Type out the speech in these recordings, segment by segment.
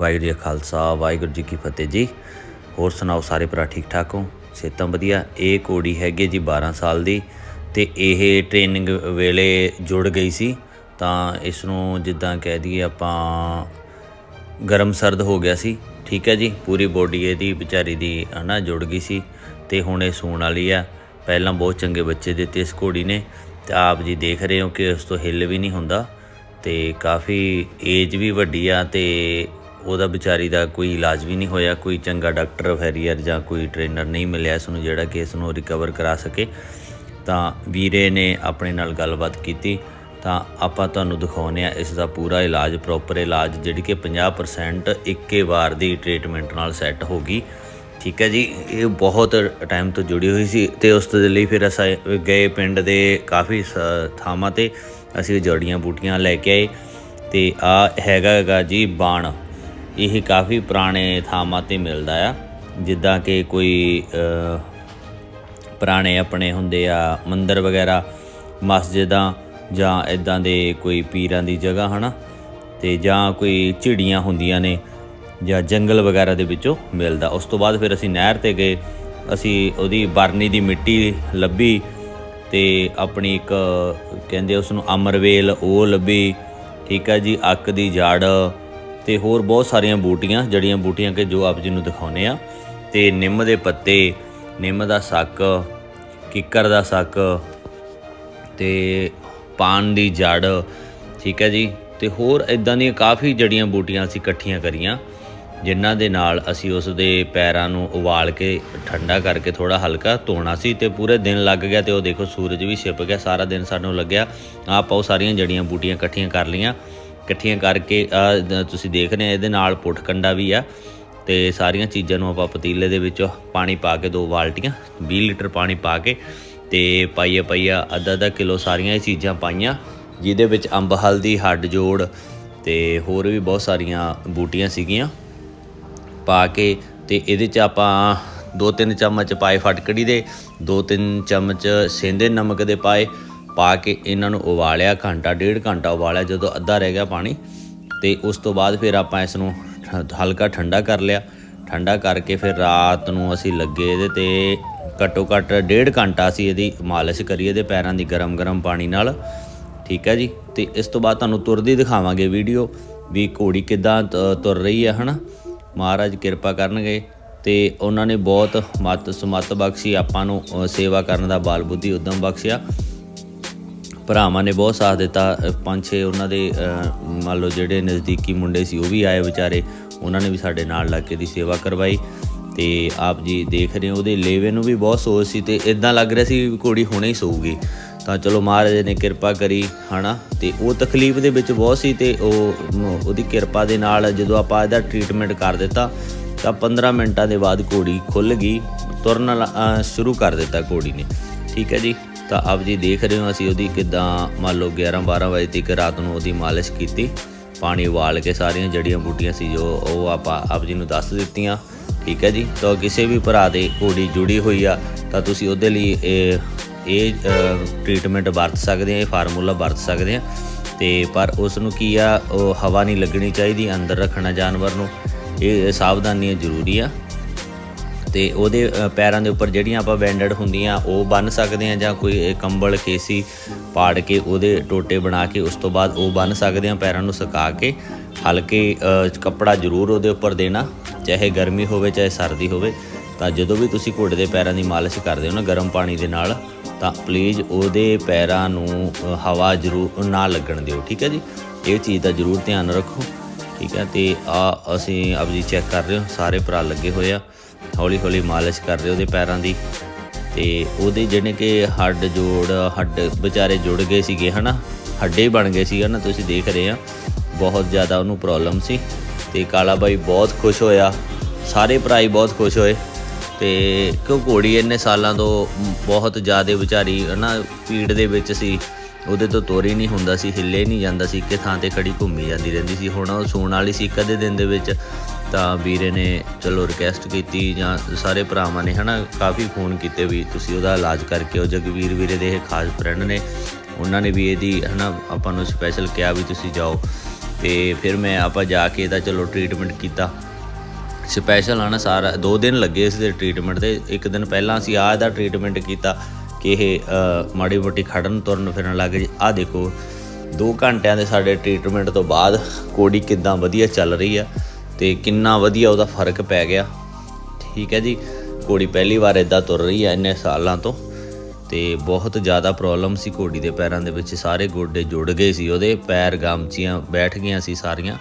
ਵਾਹਿਗੁਰੂ ਜੀ ਖਾਲਸਾ, ਵਾਹਿਗੁਰੂ ਜੀ ਕੀ ਫਤਿਹ ਜੀ। ਹੋਰ ਸੁਣਾਓ ਸਾਰੇ ਭਰਾ, ਠੀਕ ਠਾਕ ਹੋ? ਸਿਹਤਾਂ ਵਧੀਆ। ਇਹ ਘੋੜੀ ਹੈਗੀ ਜੀ 12 ਸਾਲ ਦੀ ਤੇ ਇਹ ਟ੍ਰੇਨਿੰਗ ਵੇਲੇ ਜੁੜ ਗਈ ਸੀ। ਤਾਂ ਇਸ ਨੂੰ ਜਿੱਦਾਂ ਕਹਿ ਦਈਏ ਆਪਾਂ ਗਰਮ ਸਰਦ ਹੋ ਗਿਆ ਸੀ। ਠੀਕ ਹੈ ਜੀ, ਪੂਰੀ ਬੋਡੀ ਇਹਦੀ ਵਿਚਾਰੀ ਦੀ ਹਨਾ ਜੁੜ ਗਈ ਸੀ ਤੇ ਹੁਣ ਇਹ ਸੂਣ ਵਾਲੀ ਆ। ਪਹਿਲਾਂ ਬਹੁਤ ਚੰਗੇ ਬੱਚੇ ਦਿੱਤੇ ਇਸ ਘੋੜੀ ਨੇ। ਤੇ ਆਪ ਜੀ ਦੇਖ ਰਹੇ ਹੋ ਕਿ ਉਸ ਤੋਂ ਹਿੱਲ ਵੀ ਨਹੀਂ ਹੁੰਦਾ ਤੇ ਕਾਫੀ ਏਜ ਵੀ ਵੱਡੀ ਆ ਤੇ ਉਹਦਾ ਵਿਚਾਰੀ ਦਾ ਕੋਈ ਇਲਾਜ ਵੀ ਨਹੀਂ ਹੋਇਆ, ਕੋਈ ਚੰਗਾ ਡਾਕਟਰ ਫੈਰੀਅਰ ਜਾਂ ਕੋਈ ਟ੍ਰੇਨਰ ਨਹੀਂ ਮਿਲਿਆ ਇਸ ਨੂੰ ਜਿਹੜਾ ਕਿ ਇਸ ਨੂੰ ਰਿਕਵਰ ਕਰਾ ਸਕੇ। ਤਾਂ ਵੀਰੇ ਨੇ ਆਪਣੇ ਨਾਲ ਗੱਲਬਾਤ ਕੀਤੀ। ਤਾਂ ਆਪਾਂ ਤੁਹਾਨੂੰ ਦਿਖਾਉਂਦੇ ਆ ਇਸ ਦਾ ਪੂਰਾ ਇਲਾਜ ਪ੍ਰੋਪਰ ਇਲਾਜ, ਜਿਹੜੀ ਕਿ 50% ਇੱਕੇ ਵਾਰ ਦੀ ਟ੍ਰੀਟਮੈਂਟ ਨਾਲ ਸੈੱਟ ਹੋ ਗਈ। ਠੀਕ ਹੈ ਜੀ, ਇਹ ਬਹੁਤ ਟਾਈਮ ਤੋਂ ਜੁੜੀ ਹੋਈ ਸੀ ਤੇ ਉਸ ਦੇ ਲਈ ਫਿਰ ਅਸੀਂ ਗਏ ਪਿੰਡ ਦੇ ਕਾਫੀ ਸ- ਥਾਵਾਂ ਤੇ ਅਸੀਂ ਜੜੀਆਂ ਬੂਟੀਆਂ ਲੈ ਕੇ ਆਏ। ਤੇ ਆ ਹੈਗਾ ਹੈਗਾ ਜੀ ਬਾਣ। ਇਹ ਕਾਫੀ ਪੁਰਾਣੇ ਥਾਵਾਂ ਤੇ ਮਿਲਦਾ ਆ। ਜਿੱਦਾਂ ਕਿ ਕੋਈ ਪੁਰਾਣੇ ਆਪਣੇ ਹੁੰਦੇ ਆ ਮੰਦਰ ਵਗੈਰਾ, ਮਸਜਿਦਾਂ ਜਾਂ ਇਦਾਂ ਦੇ ਕੋਈ ਪੀਰਾਂ ਦੀ ਜਗ੍ਹਾ, ਹਨਾ? ਤੇ ਜਾਂ ਕੋਈ ਝਿੜੀਆਂ ਹੁੰਦੀਆਂ ਨੇ ਜਾਂ ਜੰਗਲ ਵਗੈਰਾ ਦੇ ਵਿੱਚੋਂ ਮਿਲਦਾ। ਉਸ ਤੋਂ ਬਾਅਦ ਫਿਰ ਅਸੀਂ ਨਹਿਰ ਤੇ ਗਏ। ਅਸੀਂ ਉਹਦੀ ਬਰਨੀ ਦੀ ਮਿੱਟੀ ਲੱਭੀ ਤੇ ਆਪਣੀ ਇੱਕ, ਕਹਿੰਦੇ ਉਸ ਨੂੰ ਅਮਰਵੇਲ ਉਹ ਲੱਭੀ। ਠੀਕ ਆ ਜੀ, ਅੱਕ ਦੀ ਜੜ। ਤੇ ਹੋਰ ਬਹੁਤ ਸਾਰੀਆਂ ਬੂਟੀਆਂ, ਜੜੀਆਂ ਬੂਟੀਆਂ ਕਿ ਜੋ ਆਪ ਜੀ ਨੂੰ ਦਿਖਾਉਨੇ ਆ। ਤੇ ਨਿੰਮ ਦੇ ਪੱਤੇ, ਨਿੰਮ ਦਾ ਸੱਕ, ਕਿੱਕਰ ਦਾ ਸੱਕ ਤੇ ਪਾਨ ਦੀ ਜੜ, ਠੀਕ ਹੈ ਜੀ। ਤੇ ਹੋਰ ਇਦਾਂ ਦੀਆਂ ਕਾਫੀ ਜੜੀਆਂ ਬੂਟੀਆਂ ਅਸੀਂ ਇਕੱਠੀਆਂ ਕਰੀਆਂ, ਜਿਨ੍ਹਾਂ ਦੇ ਨਾਲ ਅਸੀਂ ਉਸ ਦੇ ਪੈਰਾਂ ਨੂੰ ਉਬਾਲ ਕੇ ਠੰਡਾ ਕਰਕੇ ਥੋੜਾ ਹਲਕਾ ਧੋਣਾ ਸੀ ਤੇ ਪੂਰੇ ਦਿਨ ਲੱਗ ਗਿਆ ਤੇ ਉਹ ਦੇਖੋ ਸੂਰਜ ਵੀ ਛਿਪ ਗਿਆ, ਸਾਰਾ ਦਿਨ ਸਾਨੂੰ ਲੱਗਿਆ। ਆਪਾਂ ਉਹ ਸਾਰੀਆਂ ਜੜੀਆਂ ਬੂਟੀਆਂ ਇਕੱਠੀਆਂ ਕਰ ਲਈਆਂ। ਇਕੱਠੀਆਂ ਕਰਕੇ, ਆਹ ਤੁਸੀਂ ਦੇਖ ਰਹੇ ਇਹਦੇ ਨਾਲ ਪੁੱਠ ਕੰਡਾ ਵੀ ਆ ਤੇ ਸਾਰੀਆਂ ਚੀਜ਼ਾਂ ਨੂੰ ਆਪਾਂ ਪਤੀਲੇ ਦੇ ਵਿੱਚ ਪਾਣੀ ਪਾ ਕੇ ਦੋ ਬਾਲਟੀਆਂ 20 ਲੀਟਰ ਪਾਣੀ ਪਾ ਕੇ ਤੇ ਪਾਈਆ ਪਾਈਆ ਅੱਧਾ ਅੱਧਾ ਕਿਲੋ ਸਾਰੀਆਂ ਇਹ ਚੀਜ਼ਾਂ ਪਾਈਆਂ, ਜਿਹਦੇ ਵਿੱਚ ਅੰਬ, ਹਲਦੀ, ਹੱਡ ਜੋੜ ਤੇ ਹੋਰ ਵੀ ਬਹੁਤ ਸਾਰੀਆਂ ਬੂਟੀਆਂ ਸੀਗੀਆਂ ਪਾ ਕੇ ਤੇ ਇਹਦੇ ਚ ਆਪਾਂ ਦੋ ਤਿੰਨ ਚਮਚ ਪਾਏ ਫਟਕੜੀ ਦੇ, ਦੋ ਤਿੰਨ ਚਮਚ ਸੇਂਦੇ ਨਮਕ ਦੇ ਪਾਏ ਪਾ ਕੇ ਇਹਨਾਂ ਨੂੰ ਉਬਾਲਿਆ, ਘੰਟਾ, ਡੇਢ ਘੰਟਾ ਉਬਾਲਿਆ, ਜਦੋਂ ਅੱਧਾ ਰਹਿ ਗਿਆ ਪਾਣੀ, ਤੇ ਉਸ ਤੋਂ ਬਾਅਦ ਫਿਰ ਆਪਾਂ ਇਸ ਨੂੰ ਠ- ਹਲਕਾ ਠੰਡਾ ਕਰ ਲਿਆ। ਠੰਡਾ ਕਰਕੇ ਫਿਰ ਰਾਤ ਨੂੰ ਅਸੀਂ ਲੱਗੇ ਇਹਦੇ ਤੇ, ਘੱਟੋ ਘੱਟ ਡੇਢ ਘੰਟਾ ਅਸੀਂ ਇਹਦੀ ਮਾਲਿਸ਼ ਕਰੀ ਇਹਦੇ ਪੈਰਾਂ ਦੀ ਗਰਮ-ਗਰਮ ਪਾਣੀ ਨਾਲ। ਠੀਕ ਹੈ ਜੀ? ਤੇ ਇਸ ਤੋਂ ਬਾਅਦ ਤੁਹਾਨੂੰ ਤੁਰਦੀ ਦਿਖਾਵਾਂਗੇ ਵੀਡੀਓ ਵੀ ਘੋੜੀ ਕਿਦਾਂ ਤੁਰ ਰਹੀ ਹੈ, ਹਨਾ? ਮਹਾਰਾਜ ਕਿਰਪਾ ਕਰਨਗੇ। ਤੇ ਉਹਨਾਂ ਨੇ ਬਹੁਤ ਮਤ ਸਮਤ ਬਖਸ਼ੀ ਆਪਾਂ ਨੂੰ ਸੇਵਾ ਕਰਨ ਦਾ ਬਾਲ ਬੁੱਧੀ ਉਦਮ ਬਖਸ਼ਿਆ। ਭਰਾਵਾਂ ਨੇ ਬਹੁਤ ਸਾਥ ਦਿੱਤਾ ਪੰਜ ਛੇ ਉਹਨਾਂ ਦੇ ਮੰਨ ਲਓ ਜਿਹੜੇ ਨਜ਼ਦੀਕੀ ਮੁੰਡੇ ਸੀ ਉਹ ਵੀ ਆਏ ਵਿਚਾਰੇ, ਉਹਨਾਂ ਨੇ ਵੀ ਸਾਡੇ ਨਾਲ ਲੱਗ ਕੇ ਦੀ ਸੇਵਾ ਕਰਵਾਈ ਤੇ ਆਪ ਜੀ ਦੇਖ ਰਹੇ ਹੋ, ਉਹਦੇ ਲੇਵੇ ਨੂੰ ਵੀ ਬਹੁਤ ਸੋਚ ਸੀ ਤੇ ਇਦਾਂ ਲੱਗ ਰਿਹਾ ਸੀ ਵੀ ਘੋੜੀ ਹੁਣੇ ਹੀ ਸੋਊਗੀ। ਤਾਂ ਚਲੋ ਮਹਾਰਾਜ ਨੇ ਕਿਰਪਾ ਕਰੀ, ਹਨਾ? ਤੇ ਉਹ ਤਕਲੀਫ ਦੇ ਵਿੱਚ ਬਹੁਤ ਸੀ ਤੇ ਉਹ, ਉਹਦੀ ਕਿਰਪਾ ਦੇ ਨਾਲ ਜਦੋਂ ਆਪਾਂ ਇਹਦਾ ਟ੍ਰੀਟਮੈਂਟ ਕਰ ਦਿੱਤਾ, ਤਾਂ 15 ਮਿੰਟਾਂ ਦੇ ਬਾਅਦ ਘੋੜੀ ਖੁੱਲ ਗਈ, ਤੁਰਨ ਸ਼ੁਰੂ ਕਰ ਦਿੱਤਾ ਘੋੜੀ ਨੇ। ਠੀਕ ਹੈ ਜੀ? ਤਾਂ ਆਪ ਜੀ ਦੇਖ ਰਹੇ ਹੋ ਅਸੀਂ ਉਹਦੀ ਕਿਦਾਂ ਮੰਨ ਲਓ 11 12 ਵਜੇ ਤੱਕ ਰਾਤ ਨੂੰ ਉਹਦੀ ਮਾਲਿਸ਼ ਕੀਤੀ। ਪਾਣੀ ਉਬਾਲ ਕੇ ਸਾਰੀਆਂ ਜੜੀਆਂ ਬੂਟੀਆਂ ਸੀ ਜੋ ਉਹ ਆਪਾਂ ਆਪ ਜੀ ਨੂੰ ਦੱਸ ਦਿੱਤੀਆਂ। ਠੀਕ ਹੈ ਜੀ? ਤਾਂ ਕਿਸੇ ਵੀ ਭਰਾ ਦੇ ਘੋੜੀ ਜੁੜੀ ਹੋਈ ਆ, ਤਾਂ ਤੁਸੀਂ ਉਹਦੇ ਲਈ ਇਹ ਇਹ ਟ੍ਰੀਟਮੈਂਟ ਵਰਤ ਸਕਦੇ ਆ, ਇਹ ਫਾਰਮੂਲਾ ਵਰਤ ਸਕਦੇ ਆ। ਤੇ ਪਰ ਉਸ ਨੂੰ ਕੀ ਆ, ਉਹ ਹਵਾ ਨਹੀਂ ਲੱਗਣੀ ਚਾਹੀਦੀ, ਅੰਦਰ ਰੱਖਣਾ ਜਾਨਵਰ ਨੂੰ। ਇਹ ਸਾਵਧਾਨੀਆਂ ਜ਼ਰੂਰੀ ਆ। ਤੇ ਉਹਦੇ ਪੈਰਾਂ ਦੇ ਉੱਪਰ ਜਿਹੜੀਆਂ ਆਪਾਂ ਬੈਂਡਡ ਹੁੰਦੀਆਂ, ਉਹ ਬੰਨ ਸਕਦੇ ਆ ਜਾਂ ਕੋਈ ਕੰਬਲ, ਕੇਸੀ ਪਾੜ ਕੇ ਉਹਦੇ ਟੋਟੇ ਬਣਾ ਕੇ ਉਸ ਤੋਂ ਬਾਅਦ ਉਹ ਬੰਨ ਸਕਦੇ ਆ ਪੈਰਾਂ ਨੂੰ ਸੁਕਾ ਕੇ। ਹਲਕੇ ਕੱਪੜਾ ਜ਼ਰੂਰ ਉਹਦੇ ਉੱਪਰ ਦੇਣਾ, ਚਾਹੇ ਗਰਮੀ ਹੋਵੇ, ਚਾਹੇ ਸਰਦੀ ਹੋਵੇ। ਤਾਂ ਜਦੋਂ ਵੀ ਤੁਸੀਂ ਘੋੜੇ ਦੇ ਪੈਰਾਂ ਦੀ ਮਾਲਿਸ਼ ਕਰਦੇ ਹੋ ਨਾ ਗਰਮ ਪਾਣੀ ਦੇ ਨਾਲ, ਤਾਂ ਪਲੀਜ਼ ਉਹਦੇ ਪੈਰਾਂ ਨੂੰ ਹਵਾ ਜ਼ਰੂਰ, ਨਾ ਲੱਗਣ ਦਿਓ, ਠੀਕ ਹੈ ਜੀ? ਇਹ ਚੀਜ਼ ਦਾ ਜ਼ਰੂਰ ਧਿਆਨ ਰੱਖੋ। ਠੀਕ ਹੈ, ਤੇ ਆ ਅਸੀਂ ਆਪ ਜੀ ਚੈੱਕ ਕਰ ਰਹੇ ਹੋ, ਸਾਰੇ ਭਰਾ ਲੱਗੇ ਹੋਏ ਆ। ਹੌਲੀ ਹੌਲੀ ਮਾਲਿਸ਼ ਕਰ ਰਹੇ ਉਹਦੇ ਪੈਰਾਂ ਦੀ। ਤੇ ਉਹਦੇ ਜਿਹੜੇ ਕਿ ਹੱਡ ਜੋੜ, ਹੱਡ ਵਿਚਾਰੇ ਜੁੜ ਗਏ ਸੀਗੇ, ਹਨਾ? ਹੱਡੇ ਹੀ ਬਣ ਗਏ ਸੀ ਨਾ ਤੁਸੀਂ ਦੇਖ ਰਹੇ ਆ। ਬਹੁਤ ਜ਼ਿਆਦਾ ਉਹਨੂੰ ਪ੍ਰੋਬਲਮ ਸੀ। ਤੇ ਕਾਲਾ ਬਾਈ ਬਹੁਤ ਖੁਸ਼ ਹੋਇਆ। ਸਾਰੇ ਭਰਾ ਹੀ ਬਹੁਤ ਖੁਸ਼ ਹੋਏ। ਤੇ ਕਿਉਂ ਘੋੜੀ ਇੰਨੇ ਸਾਲਾਂ ਤੋਂ ਬਹੁਤ ਜ਼ਿਆਦਾ ਵਿਚਾਰੀ, ਹਨਾ ਪੀੜ ਦੇ ਵਿੱਚ ਸੀ। ਉਹਦੇ ਤੋਂ ਤੋਰੀ ਨਹੀਂ ਹੁੰਦਾ ਸੀ, ਹਿੱਲੇ ਨਹੀਂ ਜਾਂਦਾ ਸੀ, ਇੱਕੇ ਥਾਂ ਤੇ ਖੜੀ ਘੁੰਮੀ ਜਾਂਦੀ ਰਹਿੰਦੀ ਸੀ। ਹੁਣ ਉਹ ਸੂਣ ਵਾਲੀ ਸੀ ਇੱਕ ਅੱਧੇ ਦਿਨ ਦੇ ਵਿੱਚ, ਤਾਂ ਵੀਰੇ ਨੇ ਚਲੋ ਰਿਕਵੈਸਟ ਕੀਤੀ ਜਾਂ ਸਾਰੇ ਭਰਾਵਾਂ ਨੇ ਹਨਾ, ਕਾਫੀ ਫੋਨ ਕੀਤੇ ਵੀ ਤੁਸੀਂ ਉਹਦਾ ਇਲਾਜ ਕਰਕੇ ਉਹ ਜਗਵੀਰ ਵੀਰੇ ਦੇ ਇਹ ਖਾਸ ਫਰੈਂਡ ਨੇ, ਉਹਨਾਂ ਨੇ ਵੀ ਇਹਦੀ ਹਨਾ, ਆਪਾਂ ਨੂੰ ਸਪੈਸ਼ਲ ਕਿਹਾ ਵੀ ਤੁਸੀਂ ਜਾਓ। ਤੇ ਫਿਰ ਮੈਂ ਆਪਾਂ ਜਾ ਕੇ ਇਹਦਾ ਚਲੋ ਟ੍ਰੀਟਮੈਂਟ ਕੀਤਾ। ਸਪੈਸ਼ਲ ਆ ਨਾ ਸਾਰਾ 2 ਦਿਨ ਲੱਗੇ ਇਸ ਦੇ ਟ੍ਰੀਟਮੈਂਟ ਤੇ, ਇੱਕ ਦਿਨ ਪਹਿਲਾਂ ਅਸੀਂ ਆਹ ਦਾ ਟ੍ਰੀਟਮੈਂਟ ਕੀਤਾ। ਇਹ ਮਾੜੀ ਮੋਟੀ ਖੜਨ ਤੁਰਨ ਫਿਰਨ ਲੱਗ ਜੀ। ਆਹ ਦੇਖੋ 2 ਘੰਟਿਆਂ ਦੇ ਸਾਡੇ ਟ੍ਰੀਟਮੈਂਟ ਤੋਂ ਬਾਅਦ ਕੋੜੀ ਕਿੱਦਾਂ ਵਧੀਆ ਚੱਲ ਰਹੀ ਆ ਤੇ ਕਿੰਨਾ ਵਧੀਆ ਉਹਦਾ ਫ਼ਰਕ ਪੈ ਗਿਆ। ਠੀਕ ਹੈ ਜੀ ਘੋੜੀ ਪਹਿਲੀ ਵਾਰ ਇਦਾਂ ਤੁਰ ਰਹੀ ਹੈ ਇੰਨੇ ਸਾਲਾਂ ਤੋਂ ਤੇ ਬਹੁਤ ਜ਼ਿਆਦਾ ਪ੍ਰੋਬਲਮ ਸੀ ਘੋੜੀ ਦੇ ਪੈਰਾਂ ਦੇ ਵਿੱਚ। ਸਾਰੇ ਗੋਡੇ ਜੁੜ ਗਏ ਸੀ ਉਹਦੇ, ਪੈਰ ਗਾਮਚੀਆਂ ਬੈਠ ਗਈਆਂ ਸੀ ਸਾਰੀਆਂ।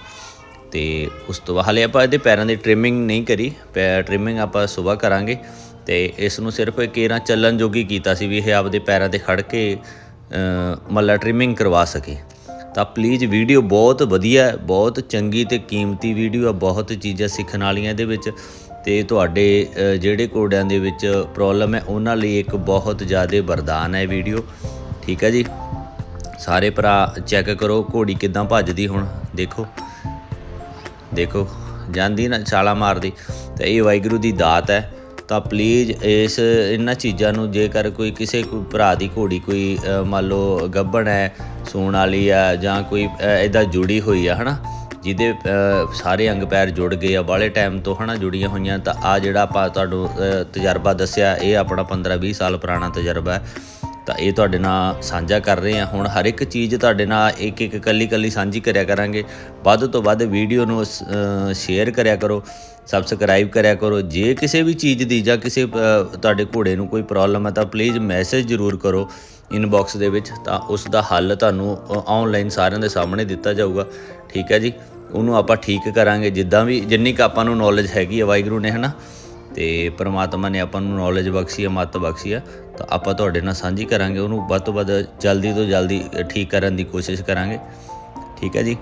ਤੇ ਉਸ ਤੋਂ ਬਾਅਦ ਹਲੇ ਆਪਾਂ ਇਹਦੇ ਪੈਰਾਂ ਦੀ ਟ੍ਰਿਮਿੰਗ ਨਹੀਂ ਕਰੀ ਪੈਰ ਟ੍ਰਿਮਿੰਗ ਆਪਾਂ ਸਵੇਰ ਕਰਾਂਗੇ। ਤੇ ਇਸ ਨੂੰ ਸਿਰਫ ਕੇਰਾਂ ਚੱਲਣ ਜੋਗੀ ਕੀਤਾ ਸੀ ਵੀ ਇਹ ਆਪਦੇ ਪੈਰਾਂ ਤੇ ਖੜ ਕੇ ਅ, ਮੱਲਾ ਟ੍ਰਿਮਿੰਗ ਕਰਵਾ ਸਕੇ। ਤਾਂ ਪਲੀਜ਼ ਵੀਡੀਓ ਬਹੁਤ ਵਧੀਆ ਬਹੁਤ ਚੰਗੀ ਤੇ ਕੀਮਤੀ ਵੀਡੀਓ ਆ ਬਹੁਤ ਚੀਜ਼ਾਂ ਸਿੱਖਣ ਵਾਲੀਆਂ ਇਹਦੇ ਵਿੱਚ। ਤੇ ਤੁਹਾਡੇ ਜਿਹੜੇ ਕੋਡਿਆਂ ਦੇ ਵਿੱਚ ਪ੍ਰੋਬਲਮ ਹੈ ਉਹਨਾਂ ਲਈ ਇੱਕ ਬਹੁਤ ਜ਼ਿਆਦਾ ਵਰਦਾਨ ਹੈ ਵੀਡੀਓ ਠੀਕ ਹੈ ਜੀ? ਸਾਰੇ ਭਰਾ ਚੈੱਕ ਕਰੋ ਘੋੜੀ ਕਿਦਾਂ ਭੱਜਦੀ ਹੁਣ ਦੇਖੋ। ਦੇਖੋ ਜਾਂਦੀ ਨਾ ਛਾਲਾ ਮਾਰਦੀ। ਤੇ ਇਹ ਵਾਹਿਗੁਰੂ ਦੀ ਦਾਤ ਹੈ। ਤਾਂ ਪਲੀਜ਼ ਇਸ, ਇਹਨਾਂ ਚੀਜ਼ਾਂ ਨੂੰ ਜੇਕਰ ਕੋਈ ਕਿਸੇ ਕੋਈ ਭਰਾ ਦੀ ਘੋੜੀ ਕੋਈ ਮੰਨ ਲਓ ਗੱਭਣ ਹੈ, ਸੂਣ ਵਾਲੀ ਆ ਜਾਂ ਕੋਈ ਇਦਾਂ ਜੁੜੀ ਹੋਈ ਆ, ਹਨਾ? ਜਿਹਦੇ ਸਾਰੇ ਅੰਗ ਪੈਰ ਜੁੜ ਗਏ ਆ ਬਾਲੇ ਟਾਈਮ ਤੋਂ ਹਨਾ ਜੁੜੀਆਂ ਹੋਈਆਂ, ਤਾਂ ਆ ਜਿਹੜਾ ਆਪਾਂ ਤੁਹਾਨੂੰ ਤਜਰਬਾ ਦੱਸਿਆ, ਇਹ ਆਪਣਾ 15 20 ਸਾਲ ਪੁਰਾਣਾ ਤਜਰਬਾ ਹੈ। ਤਾਂ ਇਹ ਤੁਹਾਡੇ ਨਾਲ ਸਾਂਝਾ ਕਰ ਰਹੇ ਹਾਂ। ਹੁਣ ਹਰ ਇੱਕ ਚੀਜ਼ ਤੁਹਾਡੇ ਨਾਲ ਇੱਕ ਇੱਕ ਕੱਲੀ ਕੱਲੀ ਸਾਂਝੀ ਕਰਿਆ ਕਰਾਂਗੇ। ਵੱਧ ਤੋਂ ਵੱਧ ਵੀਡੀਓ ਨੂੰ ਸ਼ੇਅਰ ਕਰਿਆ ਕਰੋ। ਸਬਸਕ੍ਰਾਈਬ ਕਰਿਆ ਕਰੋ। ਜੇ ਕਿਸੇ ਵੀ ਚੀਜ਼ ਦੀ ਜਾਂ ਕਿਸੇ ਤੁਹਾਡੇ ਘੋੜੇ ਨੂੰ ਕੋਈ ਪ੍ਰੋਬਲਮ ਹੈ ਤਾਂ ਪਲੀਜ਼ ਮੈਸੇਜ ਜ਼ਰੂਰ ਕਰੋ ਇਨਬਾਕਸ ਦੇ ਵਿੱਚ, ਤਾਂ ਉਸ ਦਾ ਹੱਲ ਤੁਹਾਨੂੰ ਆਨਲਾਈਨ ਸਾਰਿਆਂ ਦੇ ਸਾਹਮਣੇ ਦਿੱਤਾ ਜਾਊਗਾ। ਠੀਕ ਹੈ ਜੀ? ਉਹਨੂੰ ਆਪਾਂ ਠੀਕ ਕਰਾਂਗੇ। ਜਿੱਦਾਂ ਵੀ, ਜਿੰਨੀ ਕੁ ਆਪਾਂ ਨੂੰ ਨੌਲੇਜ ਹੈਗੀ ਹੈ ਵਾਹਿਗੁਰੂ ਨੇ, ਹਨਾ? ਤੇ ਪ੍ਰਮਾਤਮਾ ਨੇ ਆਪਾਂ ਨੂੰ ਨੌਲੇਜ ਬਖਸ਼ੀ ਹੈ ਮੱਤ ਬਖਸ਼ੀ ਹੈ ਤਾਂ ਆਪਾਂ ਤੁਹਾਡੇ ਨਾਲ ਸਾਂਝੀ ਕਰਾਂਗੇ। ਉਹਨੂੰ ਵੱਧ ਤੋਂ ਵੱਧ ਜਲਦੀ ਤੋਂ ਜਲਦੀ ਠੀਕ ਕਰਨ ਦੀ ਕੋਸ਼ਿਸ਼ ਕਰਾਂਗੇ। ਠੀਕ ਹੈ ਜੀ?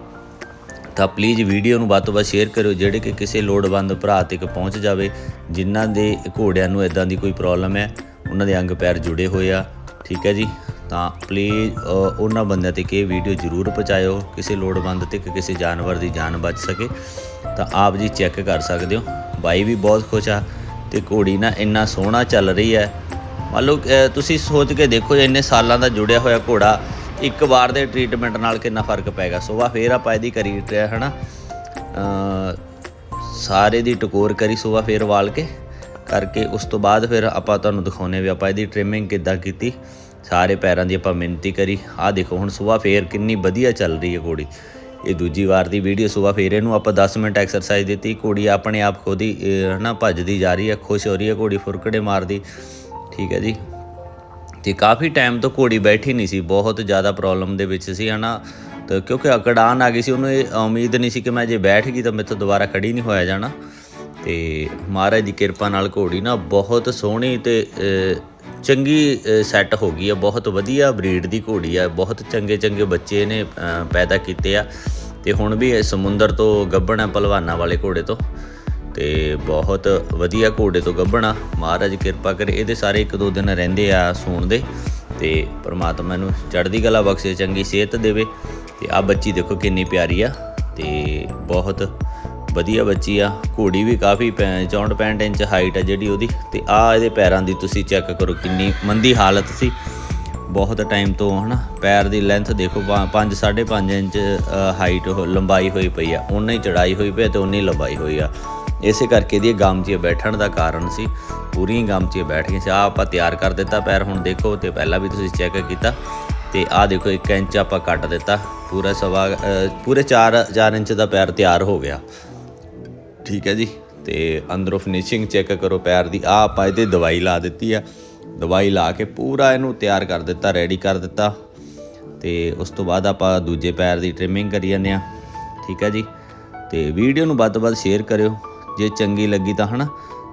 ਤਾਂ ਪਲੀਜ਼ ਵੀਡੀਓ ਨੂੰ ਵੱਧ ਤੋਂ ਵੱਧ ਸ਼ੇਅਰ ਕਰਿਓ, ਜਿਹੜੇ ਕਿ ਕਿਸੇ ਲੋੜਵੰਦ ਭਰਾ ਤੱਕ ਪਹੁੰਚ ਜਾਵੇ, ਜਿਨ੍ਹਾਂ ਦੇ ਘੋੜਿਆਂ ਨੂੰ ਇਦਾਂ ਦੀ ਕੋਈ ਪ੍ਰੋਬਲਮ ਹੈ, ਉਹਨਾਂ ਦੇ ਅੰਗ ਪੈਰ ਜੁੜੇ ਹੋਏ ਆ, ਠੀਕ ਹੈ ਜੀ? ਤਾਂ ਪਲੀਜ਼ ਉਹਨਾਂ ਬੰਦਿਆਂ ਤੱਕ ਇਹ ਵੀਡੀਓ ਜ਼ਰੂਰ ਪਹੁੰਚਾਇਓ, ਕਿਸੇ ਲੋੜਵੰਦ ਤੱਕ ਕਿਸੇ ਜਾਨਵਰ ਦੀ ਜਾਨ ਬਚ ਸਕੇ, ਤਾਂ ਆਪ ਜੀ ਚੈੱਕ ਕਰ ਸਕਦੇ ਹੋ। ਬਾਈ ਵੀ ਬਹੁਤ ਖੁਸ਼ ਆ, ਤੇ ਘੋੜੀ ਨਾ ਇੰਨਾ ਸੋਹਣਾ ਚੱਲ ਰਹੀ ਹੈ। ਮੰਨ ਲਓ ਤੁਸੀਂ ਸੋਚ ਕੇ ਦੇਖੋ ਜੇ ਇੰਨੇ ਸਾਲਾਂ ਦਾ ਜੁੜਿਆ ਹੋਇਆ ਘੋੜਾ ਇੱਕ ਵਾਰ ਦੇ ਟ੍ਰੀਟਮੈਂਟ ਨਾਲ ਕਿੰਨਾ ਫ਼ਰਕ ਪੈਗਾ ਸੋਵਾ ਫੇਰ ਆਪਾਂ ਇਹਦੀ ਕਰੀ ਟਰਿਆ ਹਨਾ? ਸਾਰੇ ਦੀ ਟਕੋਰ ਕਰੀ ਸੋਵਾ ਫੇਰ ਵਾਲ ਕੇ ਕਰਕੇ ਉਸ ਤੋਂ ਬਾਅਦ ਫਿਰ ਆਪਾਂ ਤੁਹਾਨੂੰ ਦਿਖਾਉਨੇ ਵੀ ਆਪਾਂ ਇਹਦੀ ਟ੍ਰਿਮਿੰਗ ਕਿੱਦਾਂ ਕੀਤੀ। ਸਾਰੇ ਪੈਰਾਂ ਦੀ ਆਪਾਂ ਮਿਹਨਤੀ ਕਰੀ। ਆਹ ਦੇਖੋ ਹੁਣ ਸੋਵਾ ਫੇਰ ਕਿੰਨੀ ਵਧੀਆ ਚੱਲ ਰਹੀ ਹੈ ਘੋੜੀ। ਇਹ ਦੂਜੀ ਵਾਰ ਦੀ ਵੀਡੀਓ ਸੋਵਾ ਫੇਰ ਇਹਨੂੰ ਆਪਾਂ 10 ਮਿੰਟ ਐਕਸਰਸਾਈਜ਼ ਦਿੱਤੀ। ਘੋੜੀ ਆਪਣੇ ਆਪ ਖੁਦ ਹੀ ਅਹ, ਹਨਾ ਭੱਜਦੀ ਜਾ ਰਹੀ ਹੈ ਖੁਸ਼ ਹੋ ਰਹੀ ਹੈ ਘੋੜੀ ਫੁਰਕੜੇ ਮਾਰਦੀ। ਠੀਕ ਹੈ ਜੀ? ਤੇ ਕਾਫੀ ਟਾਈਮ ਤੋਂ ਘੋੜੀ ਬੈਠੀ ਨਹੀਂ ਸੀ, ਬਹੁਤ ਜ਼ਿਆਦਾ ਪ੍ਰੋਬਲਮ ਦੇ ਵਿੱਚ ਸੀ, ਹਨਾ? ਤੇ ਕਿਉਂਕਿ ਅਕੜਾਨ ਆ ਗਈ ਸੀ, ਉਹਨੂੰ ਇਹ ਉਮੀਦ ਨਹੀਂ ਸੀ ਕਿ ਮੈਂ ਜੇ ਬੈਠ ਗਈ ਤਾਂ ਮੇਥੋਂ ਦੁਬਾਰਾ ਖੜੀ ਨਹੀਂ ਹੋਇਆ ਜਾਣਾ। ਤੇ ਮਹਾਰਾਜ ਦੀ ਕਿਰਪਾ ਨਾਲ ਘੋੜੀ ਨਾ ਬਹੁਤ ਸੋਹਣੀ ਤੇ ਚੰਗੀ ਸੈੱਟ ਹੋ ਗਈ ਆ। ਬਹੁਤ ਵਧੀਆ ਬਰੀਡ ਦੀ ਘੋੜੀ ਆ। ਬਹੁਤ ਚੰਗੇ ਚੰਗੇ ਬੱਚੇ ਇਹਨੇ ਪੈਦਾ ਕੀਤੇ ਆ। ਤੇ ਹੁਣ ਵੀ ਸਮੁੰਦਰ ਤੋਂ ਗੱਭਣ ਹੈ ਪਹਿਲਵਾਨਾਂ ਵਾਲੇ ਘੋੜੇ ਤੋਂ। ਤੇ ਬਹੁਤ ਵਧੀਆ ਘੋੜੇ ਤੋਂ ਗੱਭਣਾ। ਮਹਾਰਾਜ ਕਿਰਪਾ ਕਰੇ, ਇਹਦੇ ਸਾਰੇ ਇੱਕ ਦੋ ਦਿਨ ਰਹਿੰਦੇ ਆ ਸੂਣ ਦੇ। ਤੇ ਪ੍ਰਮਾਤਮਾ ਨੂੰ ਚੜ੍ਹਦੀ ਕਲਾ ਬਖਸ਼ੇ, ਚੰਗੀ ਸਿਹਤ ਦੇਵੇ। ਤੇ ਆ ਬੱਚੀ ਦੇਖੋ ਕਿੰਨੀ ਪਿਆਰੀ ਆ। ਤੇ ਬਹੁਤ ਵਧੀਆ ਬੱਚੀ ਆ। ਘੋੜੀ ਵੀ ਕਾਫੀ 64 65 ਇੰਚ ਹਾਈਟ ਆ ਜਿਹੜੀ ਉਹਦੀ। ਤੇ ਆ ਇਹਦੇ ਪੈਰਾਂ ਦੀ ਤੁਸੀਂ ਚੈੱਕ ਕਰੋ ਕਿੰਨੀ ਮੰਦੀ ਹਾਲਤ ਸੀ। ਬਹੁਤ ਟਾਈਮ ਤੋਂ ਹਨਾ, ਪੈਰ ਦੀ ਲੈਂਥ ਦੇਖੋ 5 5.5 ਇੰਚ ਹਾਈਟ ਲੰਬਾਈ ਹੋਈ ਪਈ ਆ। ਉਨਾ ਹੀ ਚੜਾਈ ਹੋਈ ਪਈ ਆ ਤੇ ਉਨੀ ਹੀ ਲੰਬਾਈ ਹੋਈ ਆ। ਇਸੇ ਕਰਕੇ ਇਹਦੀ ਗਾਮਚੀਆਂ ਬੈਠਣ ਦਾ ਕਾਰਨ ਸੀ। ਪੂਰੀਆਂ ਗਾਮਚੀਆਂ ਬੈਠ ਗਈਆਂ ਸੀ। ਆ ਆਪਾਂ ਤਿਆਰ ਕਰ ਦਿੱਤਾ ਪੈਰ, ਹੁਣ ਦੇਖੋ ਤੇ ਪਹਿਲਾਂ ਵੀ ਤੁਸੀਂ ਚੈੱਕ ਕੀਤਾ ਤੇ ਆ ਦੇਖੋ ਇੱਕ ਇੰਚ ਆਪਾਂ ਕੱਟ ਦਿੱਤਾ। ਪੂਰਾ ਸਵਾ ਪੂਰੇ 4 4 ਇੰਚ ਦਾ ਪੈਰ ਤਿਆਰ ਹੋ ਗਿਆ। ਠੀਕ ਹੈ ਜੀ? ਤੇ ਅੰਦਰੋਂ ਫਿਨਿਸ਼ਿੰਗ ਚੈੱਕ ਕਰੋ ਪੈਰ ਦੀ। ਆ ਆਪਾਂ ਇਹਦੇ ਦਵਾਈ ਲਾ ਦਿੱਤੀ ਆ। ਦਵਾਈ ਲਾ ਕੇ ਪੂਰਾ ਇਹਨੂੰ ਤਿਆਰ ਕਰ ਦਿੱਤਾ ਰੈਡੀ ਕਰ ਦਿੱਤਾ। ਤੇ ਉਸ ਤੋਂ ਬਾਅਦ ਆਪਾਂ ਦੂਜੇ ਪੈਰ ਦੀ ਟ੍ਰਿਮਿੰਗ ਕਰੀ ਜਾਂਦੇ ਆ ਠੀਕ ਹੈ ਜੀ? ਤੇ ਵੀਡੀਓ ਨੂੰ ਵੱਧ ਤੋਂ ਵੱਧ ਸ਼ੇਅਰ ਕਰਿਓ। ਜੇ ਚੰਗੀ ਲੱਗੀ ਤਾਂ ਹਨਾ,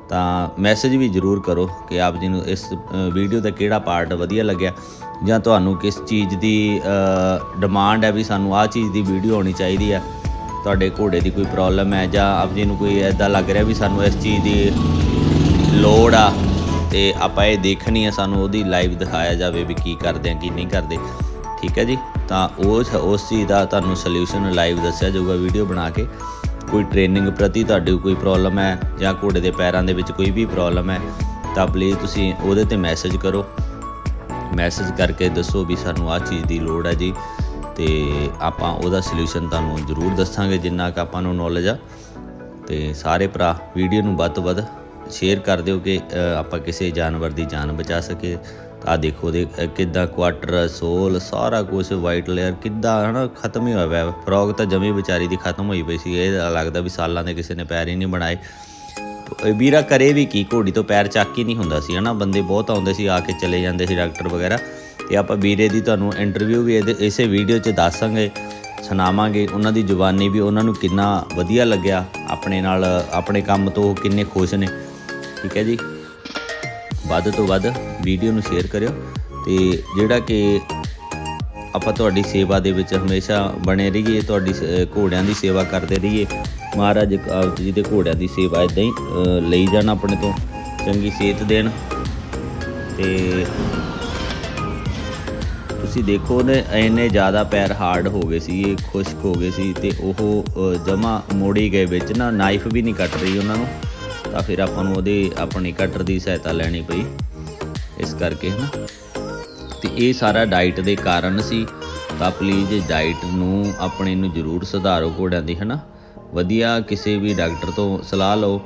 ਤਾਂ ਮੈਸੇਜ ਵੀ ਜ਼ਰੂਰ ਕਰੋ ਕਿ ਆਪ ਜੀ ਨੂੰ ਇਸ ਵੀਡੀਓ ਦਾ ਕਿਹੜਾ ਪਾਰਟ ਵਧੀਆ ਲੱਗਿਆ ਜਾਂ ਤੁਹਾਨੂੰ ਕਿਸ ਚੀਜ਼ ਦੀ ਡਿਮਾਂਡ ਹੈ ਵੀ ਸਾਨੂੰ ਆਹ ਚੀਜ਼ ਦੀ ਵੀਡੀਓ ਹੋਣੀ ਚਾਹੀਦੀ ਹੈ ਤੁਹਾਡੇ ਘੋੜੇ ਦੀ ਕੋਈ ਪ੍ਰੋਬਲਮ ਹੈ ਜਾਂ ਆਪ ਜੀ ਨੂੰ ਕੋਈ ਐਦਾਂ ਲੱਗ ਰਿਹਾ ਵੀ ਸਾਨੂੰ ਇਸ ਚੀਜ਼ ਦੀ ਲੋੜ ਆ ਤੇ ਆਪਾਂ ਇਹ ਦੇਖਣੀ ਆ ਸਾਨੂੰ ਉਹਦੀ ਲਾਈਵ ਦਿਖਾਇਆ ਜਾਵੇ ਵੀ ਕੀ ਕਰਦੇ ਆ, ਕੀ ਨਹੀਂ ਕਰਦੇ। ਠੀਕ ਹੈ ਜੀ? ਤਾਂ ਉਸ ਉਸ ਚੀਜ਼ ਦਾ ਤੁਹਾਨੂੰ ਸੋਲੂਸ਼ਨ ਲਾਈਵ ਦੱਸਿਆ ਜਾਊਗਾ ਵੀਡੀਓ ਬਣਾ ਕੇ। ਕੋਈ ਟ੍ਰੇਨਿੰਗ ਪ੍ਰਤੀ ਤੁਹਾਡੀ ਕੋਈ ਪ੍ਰੋਬਲਮ ਹੈ ਜਾਂ ਘੋੜੇ ਦੇ ਪੈਰਾਂ ਦੇ ਵਿੱਚ ਕੋਈ ਵੀ ਪ੍ਰੋਬਲਮ ਹੈ, ਤਾਂ ਪਲੀਜ਼ ਤੁਸੀਂ ਉਹਦੇ ਤੇ ਮੈਸੇਜ ਕਰੋ। ਮੈਸੇਜ ਕਰਕੇ ਦੱਸੋ ਵੀ ਸਾਨੂੰ ਆਹ ਚੀਜ਼ ਦੀ ਲੋੜ ਹੈ ਜੀ ਤੇ ਆਪਾਂ ਉਹਦਾ ਸੋਲੂਸ਼ਨ ਤੁਹਾਨੂੰ ਜ਼ਰੂਰ ਦੱਸਾਂਗੇ, ਜਿੰਨਾ ਕਿ ਆਪਾਂ ਨੂੰ ਨੌਲੇਜ ਆ। ਤੇ ਸਾਰੇ ਭਰਾ ਵੀਡੀਓ ਨੂੰ ਵੱਧ ਤੋਂ ਵੱਧ ਸ਼ੇਅਰ ਕਰ ਦਿਓ ਕਿ ਆਪਾਂ ਕਿਸੇ ਜਾਨਵਰ ਦੀ ਜਾਨ ਬਚਾ ਸਕੀਏ। ਆ ਦੇਖੋ, ਦੇ ਕਿੱਦਾਂ ਕੁਆਟਰ ਸੋਲ ਸਾਰਾ ਕੁਝ ਵਾਈਟ ਲੇਅਰ ਕਿੱਦਾਂ ਹਨਾ ਖਤਮ ਹੀ ਹੋਇਆ ਹੋਇਆ ਫਰੋਗ ਤਾਂ ਜਮੀ ਵਿਚਾਰੀ ਦੀ ਖਤਮ ਹੋਈ ਪਈ ਸੀ। ਇਹ ਲੱਗਦਾ ਵੀ ਸਾਲਾਂ ਦੇ ਕਿਸੇ ਨੇ ਪੈਰ ਹੀ ਨਹੀਂ ਬਣਾਏ। ਵੀਰਾ ਕਰੇ ਵੀ ਕੀ? ਘੋੜੀ ਤੋਂ ਪੈਰ ਚੱਕ ਹੀ ਨਹੀਂ ਹੁੰਦਾ ਸੀ ਹਨਾ। ਬੰਦੇ ਬਹੁਤ ਆਉਂਦੇ ਸੀ, ਆ ਕੇ ਚਲੇ ਜਾਂਦੇ ਸੀ ਡਾਕਟਰ ਵਗੈਰਾ। ਤੇ ਆਪਾਂ ਵੀਰੇ ਦੀ ਤੁਹਾਨੂੰ ਇੰਟਰਵਿਊ ਵੀ ਇਹਦੇ, ਇਸੇ ਵੀਡੀਓ 'ਚ ਦੱਸਾਂਗੇ, ਸੁਣਾਵਾਂਗੇ। ਉਹਨਾਂ ਦੀ ਜ਼ੁਬਾਨੀ ਵੀ ਉਹਨਾਂ ਨੂੰ ਕਿੰਨਾ ਵਧੀਆ ਲੱਗਿਆ। ਆਪਣੇ ਨਾਲ, ਆਪਣੇ ਕੰਮ ਤੋਂ ਉਹ ਕਿੰਨੇ ਖੁਸ਼ ਨੇ। ਠੀਕ ਹੈ ਜੀ? ਵੱਧ ਤੋਂ ਵੱਧ ਵੀਡੀਓ ਨੂੰ ਸ਼ੇਅਰ ਕਰਿਓ ਤੇ ਜਿਹੜਾ ਕਿ ਆਪਾਂ ਤੁਹਾਡੀ ਸੇਵਾ ਦੇ ਵਿੱਚ ਹਮੇਸ਼ਾ ਬਣੇ ਰਹੀਏ, ਤੁਹਾਡੀ ਸ- ਘੋੜਿਆਂ ਦੀ ਸੇਵਾ ਕਰਦੇ ਰਹੀਏ, ਮਹਾਰਾਜ ਜੀ ਦੇ ਘੋੜਿਆਂ ਦੀ ਸੇਵਾ ਇਦਾਂ ਹੀ ਲਈ ਜਾਣ ਆਪਣੇ ਤੋਂ, ਚੰਗੀ ਸਿਹਤ ਦੇਣ। ਤੇ ਤੁਸੀਂ ਦੇਖੋ ਨੇ ਇੰਨੇ ਜ਼ਿਆਦਾ ਪੈਰ ਹਾਰਡ ਹੋ ਗਏ ਸੀ, ਇਹ ਖੁਸ਼ਕ ਹੋ ਗਏ ਸੀ ਤੇ ਉਹ ਜਮਾ ਮੋੜੀ ਗਏ ਵਿੱਚ ਨਾ ਨਾਈਫ ਵੀ ਨਹੀਂ ਕੱਟ ਰਹੀ ਉਹਨਾਂ ਨੂੰ। ਤਾਂ ਫਿਰ ਆਪਾਂ ਨੂੰ ਉਹਦੇ ਆਪਣੀ ਕਟਰ ਦੀ ਸਹਾਇਤਾ ਲੈਣੀ ਪਈ। ਇਸ ਕਰਕੇ ਹਨਾ। ਤੇ ਇਹ ਸਾਰਾ ਡਾਈਟ ਦੇ ਕਾਰਨ ਸੀ। ਤਾਂ ਪਲੀਜ਼ ਡਾਈਟ ਨੂੰ ਆਪਣੇ ਨੂੰ ਜ਼ਰੂਰ ਸੁਧਾਰੋ ਘੋੜਿਆਂ ਦੀ, ਹਨਾ। ਵਧੀਆ ਕਿਸੇ ਵੀ ਡਾਕਟਰ ਤੋਂ ਸਲਾਹ ਲਓ।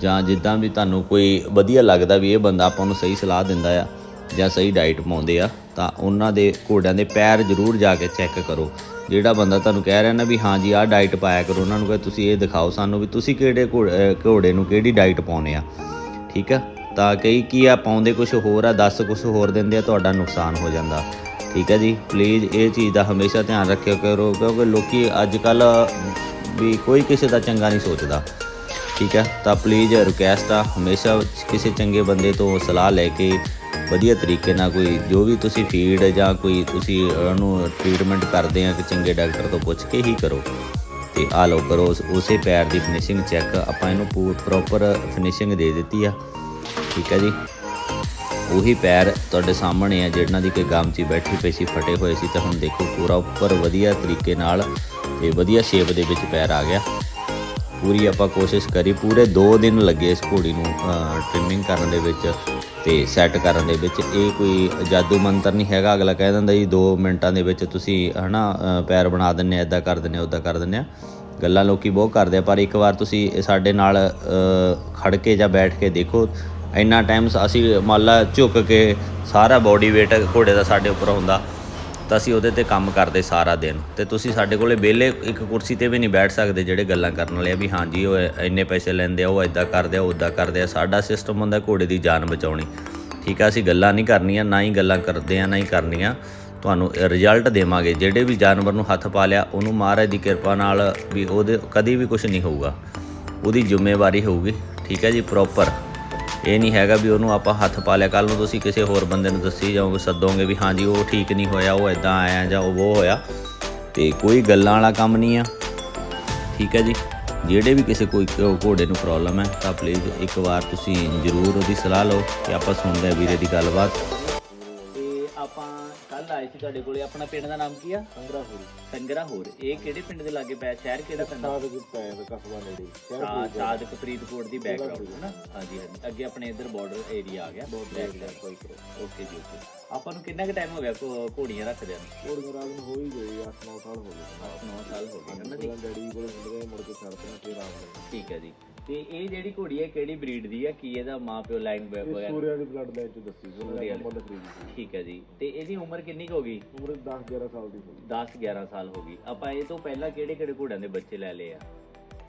ਜਾਂ ਜਿੱਦਾਂ ਵੀ ਤੁਹਾਨੂੰ ਕੋਈ ਵਧੀਆ ਲੱਗਦਾ ਵੀ ਇਹ ਬੰਦਾ ਆਪਾਂ ਨੂੰ ਸਹੀ ਸਲਾਹ ਦਿੰਦਾ ਆ ਜਾਂ ਸਹੀ ਡਾਈਟ ਪਾਉਂਦੇ ਆ, ਤਾਂ ਉਹਨਾਂ ਦੇ ਘੋੜਿਆਂ ਦੇ ਪੈਰ ਜ਼ਰੂਰ ਜਾ ਕੇ ਚੈੱਕ ਕਰੋ। ਜਿਹੜਾ ਬੰਦਾ ਤੁਹਾਨੂੰ ਕਹਿ ਰਿਹਾ ਨਾ ਵੀ ਹਾਂ ਜੀ, ਆਹ ਡਾਈਟ ਪਾਇਆ ਕਰੋ, ਉਹਨਾਂ ਨੂੰ ਕਹੇ ਤੁਸੀਂ ਇਹ ਦਿਖਾਓ ਸਾਨੂੰ ਵੀ ਤੁਸੀਂ ਕਿਹੜੇ ਘੋੜ- ਘੋੜੇ ਨੂੰ ਕਿਹੜੀ ਡਾਈਟ ਪਾਉਨੇ ਆ। ਠੀਕ ਆ? ਤਾਂ ਕਈ ਕੀ ਆ, ਪਾਉਂਦੇ ਕੁਝ ਹੋਰ ਆ 10 ਕੁਝ ਹੋਰ ਦਿੰਦੇ ਆ, ਤੁਹਾਡਾ ਨੁਕਸਾਨ ਹੋ ਜਾਂਦਾ। ਠੀਕ ਹੈ ਜੀ? ਪਲੀਜ਼ ਇਹ ਚੀਜ਼ ਦਾ ਹਮੇਸ਼ਾ ਧਿਆਨ ਰੱਖਿਓ, ਕਰੋ, ਕਿਉਂਕਿ ਲੋਕੀ ਅੱਜ ਕੱਲ ਵੀ ਕੋਈ ਕਿਸੇ ਦਾ ਚੰਗਾ ਨਹੀਂ ਸੋਚਦਾ। ਠੀਕ ਹੈ ਤਾਂ ਪਲੀਜ਼ ਰਿਕੁਐਸਟ ਆ, ਹਮੇਸ਼ਾ ਕਿਸੇ ਚੰਗੇ ਬੰਦੇ ਤੋਂ ਸਲਾਹ ਲੈ ਕੇ ਵਧੀਆ ਤਰੀਕੇ ਨਾਲ ਕੋਈ, ਜੋ ਵੀ ਤੁਸੀਂ ਫੀਡ ਜਾਂ ਕੋਈ ਤੁਸੀਂ ਉਹਨੂੰ ਟ੍ਰੀਟਮੈਂਟ ਕਰਦੇ ਆ ਕਿ ਚੰਗੇ ਡਾਕਟਰ ਤੋਂ ਪੁੱਛ ਕੇ ਹੀ ਕਰੋ। ਤੇ ਆ ਲਓ ਕਰੋ, ਉਸੇ ਪੈਰ ਦੀ ਫਿਨਿਸ਼ਿੰਗ ਚੈੱਕ ਆਪਾਂ ਇਹਨੂੰ ਪ੍ਰੋਪਰ ਫਿਨਿਸ਼ਿੰਗ ਦੇ ਦਿੱਤੀ ਆ। ਠੀਕ ਹੈ ਜੀ? ਉਹੀ ਪੈਰ ਤੁਹਾਡੇ ਸਾਹਮਣੇ ਆ, ਜਿਹਨਾਂ ਦੀ ਕਿ ਗਾਮ ਗਾਮਚੀ ਬੈਠੀ ਪਈ ਸੀ, ਫਟੇ ਹੋਏ ਸੀ, ਤਾਂ ਹੁਣ ਦੇਖੋ ਪੂਰਾ ਉੱਪਰ ਵਧੀਆ ਤਰੀਕੇ ਨਾਲ ਤੇ ਵਧੀਆ ਸ਼ੇਪ ਦੇ ਵਿੱਚ ਪੈਰ ਆ ਗਿਆ। ਪੂਰੀ ਆਪਾਂ ਕੋਸ਼ਿਸ਼ ਕਰੀ, ਪੂਰੇ 2 ਦਿਨ ਲੱਗੇ ਇਸ ਘੋੜੀ ਨੂੰ ਟ੍ਰਿਮਿੰਗ ਕਰਨ ਦੇ ਵਿੱਚ। ਤੇ ਸੈੱਟ ਕਰਨ ਦੇ ਵਿੱਚ ਇਹ ਕੋਈ ਜਾਦੂ ਮੰਤਰ ਨਹੀਂ ਹੈਗਾ। ਅਗਲਾ ਕਹਿ ਦਿੰਦਾ ਜੀ 2 ਮਿੰਟਾਂ ਦੇ ਵਿੱਚ ਤੁਸੀਂ ਹਨਾ ਅ, ਪੈਰ ਬਣਾ ਦਿੰਨੇ ਐਦਾਂ ਕਰ ਦਿੰਨੇ ਉਦਾਂ ਕਰ ਦਿੰਨੇ ਆ। ਗੱਲਾਂ ਲੋਕੀ ਬਹੁਤ ਕਰਦੇ ਆ ਪਰ ਇੱਕ ਵਾਰ ਤੁਸੀਂ ਸਾਡੇ ਨਾਲ ਅ, ਖੜ ਕੇ ਜਾਂ ਬੈਠ ਕੇ ਦੇਖੋ। ਇੰਨਾ ਟਾਈਮ ਅਸੀਂ ਮੰਨ ਲਾ ਝੁੱਕ ਕੇ ਸਾਰਾ ਬੋਡੀ weight ਘੋੜੇ ਦਾ ਸਾਡੇ ਉੱਪਰ ਹੁੰਦਾ। ਤਾਂ ਅਸੀਂ ਉਹਦੇ ਤੇ ਕੰਮ ਕਰਦੇ ਸਾਰਾ ਦਿਨ। ਤੇ ਤੁਸੀਂ ਸਾਡੇ ਕੋਲੇ ਵਿਹਲੇ ਇੱਕ ਕੁਰਸੀ ਤੇ ਵੀ ਨਹੀਂ ਬੈਠ ਸਕਦੇ ਜਿਹੜੇ ਗੱਲਾਂ ਕਰਨ ਵਾਲੇ ਆ ਵੀ ਹਾਂਜੀ, ਉਹ ਇੰਨੇ ਪੈਸੇ ਲੈਂਦੇ ਆ, ਉਹ ਇਦਾਂ ਕਰਦੇ ਆ ਉਦਾਂ ਕਰਦੇ ਆ। ਸਾਡਾ ਸਿਸਟਮ ਹੁੰਦਾ ਘੋੜੇ ਦੀ ਜਾਨ ਬਚਾਉਣੀ। ਠੀਕ ਆ, ਅਸੀਂ ਗੱਲਾਂ ਨਹੀਂ ਕਰਨੀਆਂ, ਨਾ ਹੀ ਗੱਲਾਂ ਕਰਦੇ ਆ, ਨਾ ਹੀ ਕਰਨੀਆਂ। ਤੁਹਾਨੂੰ ਰਿਜ਼ਲਟ ਦੇਵਾਂਗੇ। ਜਿਹੜੇ ਵੀ ਜਾਨਵਰ ਨੂੰ ਹੱਥ ਪਾ ਲਿਆ, ਉਹਨੂੰ ਮਹਾਰਾਜ ਦੀ ਕਿਰਪਾ ਨਾਲ ਵੀ ਉਹਦੇ ਕਦੀ ਵੀ ਕੁਝ ਨਹੀਂ ਹੋਊਗਾ। ਉਹਦੀ ਜ਼ਿੰਮੇਵਾਰੀ ਹੋਊਗੀ। ਠੀਕ ਹੈ ਜੀ ਪ੍ਰੋਪਰ ਇਹ ਨਹੀਂ ਹੈਗਾ ਵੀ ਉਹਨੂੰ ਆਪਾਂ ਹੱਥ ਪਾ ਲਿਆ। ਕੱਲ ਨੂੰ ਤੁਸੀਂ ਕਿਸੇ ਹੋਰ ਬੰਦੇ ਨੂੰ ਦੱਸੀ ਜਾਓਗੇ, ਸੱਦੋਗੇ ਵੀ ਹਾਂਜੀ, ਉਹ ਠੀਕ ਨਹੀਂ ਹੋਇਆ, ਉਹ ਇਦਾਂ ਆਇਆ ਜਾਂ ਉਹ ਉਹ ਹੋਇਆ। ਤੇ ਕੋਈ ਗੱਲਾਂ ਵਾਲਾ ਕੰਮ ਨਹੀਂ ਆ। ਠੀਕ ਹੈ ਜੀ? ਜਿਹੜੇ ਵੀ ਕਿਸੇ ਕੋਈ ਘੋੜੇ ਨੂੰ ਪ੍ਰੋਬਲਮ ਹੈ, ਤਾਂ ਪਲੀਜ਼ ਇੱਕ ਵਾਰ ਤੁਸੀਂ ਜ਼ਰੂਰ ਉਹਦੀ ਸਲਾਹ ਲਓ ਕਿ ਆਪਾਂ ਸੁਣਦੇ ਹਾਂ ਵੀਰੇ ਦੀ ਗੱਲਬਾਤ। ਆਪਾਂ ਕੱਲ ਆਏ ਸੀ ਤੁਹਾਡੇ ਕੋਲੇ ਆਪਣਾ ਪਿੰਡ ਦਾ ਨਾਮ ਕੀ ਆ? ਸੰਗਰਾ ਹੋਰੀ ਸੰਗਰਾ ਹੋਰ ਇਹ ਕਿਹੜੇ ਪਿੰਡ ਦੇ ਲਾਗੇ ਪਿਆ ਸ਼ਹਿਰ ਕਿਹੜਾ ਪੈਂਦਾ ਸਾਦ ਦੇ ਪੈਰ ਕਸਬਾ ਨੇੜੇ। ਸਾਦਕ ਫਰੀਦਕੋਟ ਦੀ ਬੈਕਗ੍ਰਾਉਂਡ ਹੈ ਨਾ? ਹਾਂਜੀ ਹਾਂਜੀ। ਅੱਗੇ ਆਪਣੇ ਇਧਰ ਬਾਰਡਰ ਏਰੀਆ ਆ ਗਿਆ। ਕੋਈ ਕਰੋ ਓਕੇ ਜੀ ਓਕੇ ਆਪਾਂ ਨੂੰ ਕਿੰਨਾ ਕੁ ਟਾਈਮ ਹੋ ਗਿਆ ਘੋ- ਘੋੜੀਆਂ ਰੱਖਦਿਆਂ ਨੂੰ? ਕੋੜੀ ਰਾਤ ਨੂੰ ਹੋ ਹੀ ਗਈ 8-9 ਸਾਲ ਹੋ ਗਏ। 9 ਸਾਲ ਹੋ ਗਏ। ਹਨ ਜੀ? ਡੈਡੀ ਕੋਲ ਹੁੰਦੇ ਮੁੜ ਕੇ ਛੱਡਦੇ ਨੇ ਫਿਰ ਗਏ ਠੀਕ ਹੈ ਜੀ। ਤੇ ਇਹ ਜਿਹੜੀ ਘੋੜੀ ਹੈ ਕਿਹੜੀ ਬਰੀਡ ਦੀ ਹੈ? ਕੀ ਇਹਦਾ ਮਾਂ ਪਿਓ ਲਾਈਨ ਵਗੈਰਾ ਸੂਰਿਆ ਦੀ ਬਲੱਡ ਲਾਈਨ ਚ ਦੱਸੀ ਸੂਰਿਆ ਸੀ ਠੀਕ ਹੈ ਜੀ। ਤੇ ਇਹਦੀ ਉਮਰ ਕਿੰਨੀ ਕੁ ਹੋ ਗਈ? ਉਮਰ 10-11 ਸਾਲ ਦੀ ਹੋਈ 10 11 ਸਾਲ ਹੋ ਗਈ। ਆਪਾਂ ਇਹ ਤੋਂ ਪਹਿਲਾਂ ਕਿਹੜੇ ਕਿਹੜੇ ਘੋੜਿਆਂ ਦੇ ਬੱਚੇ ਲੈ ਲਏ ਆ?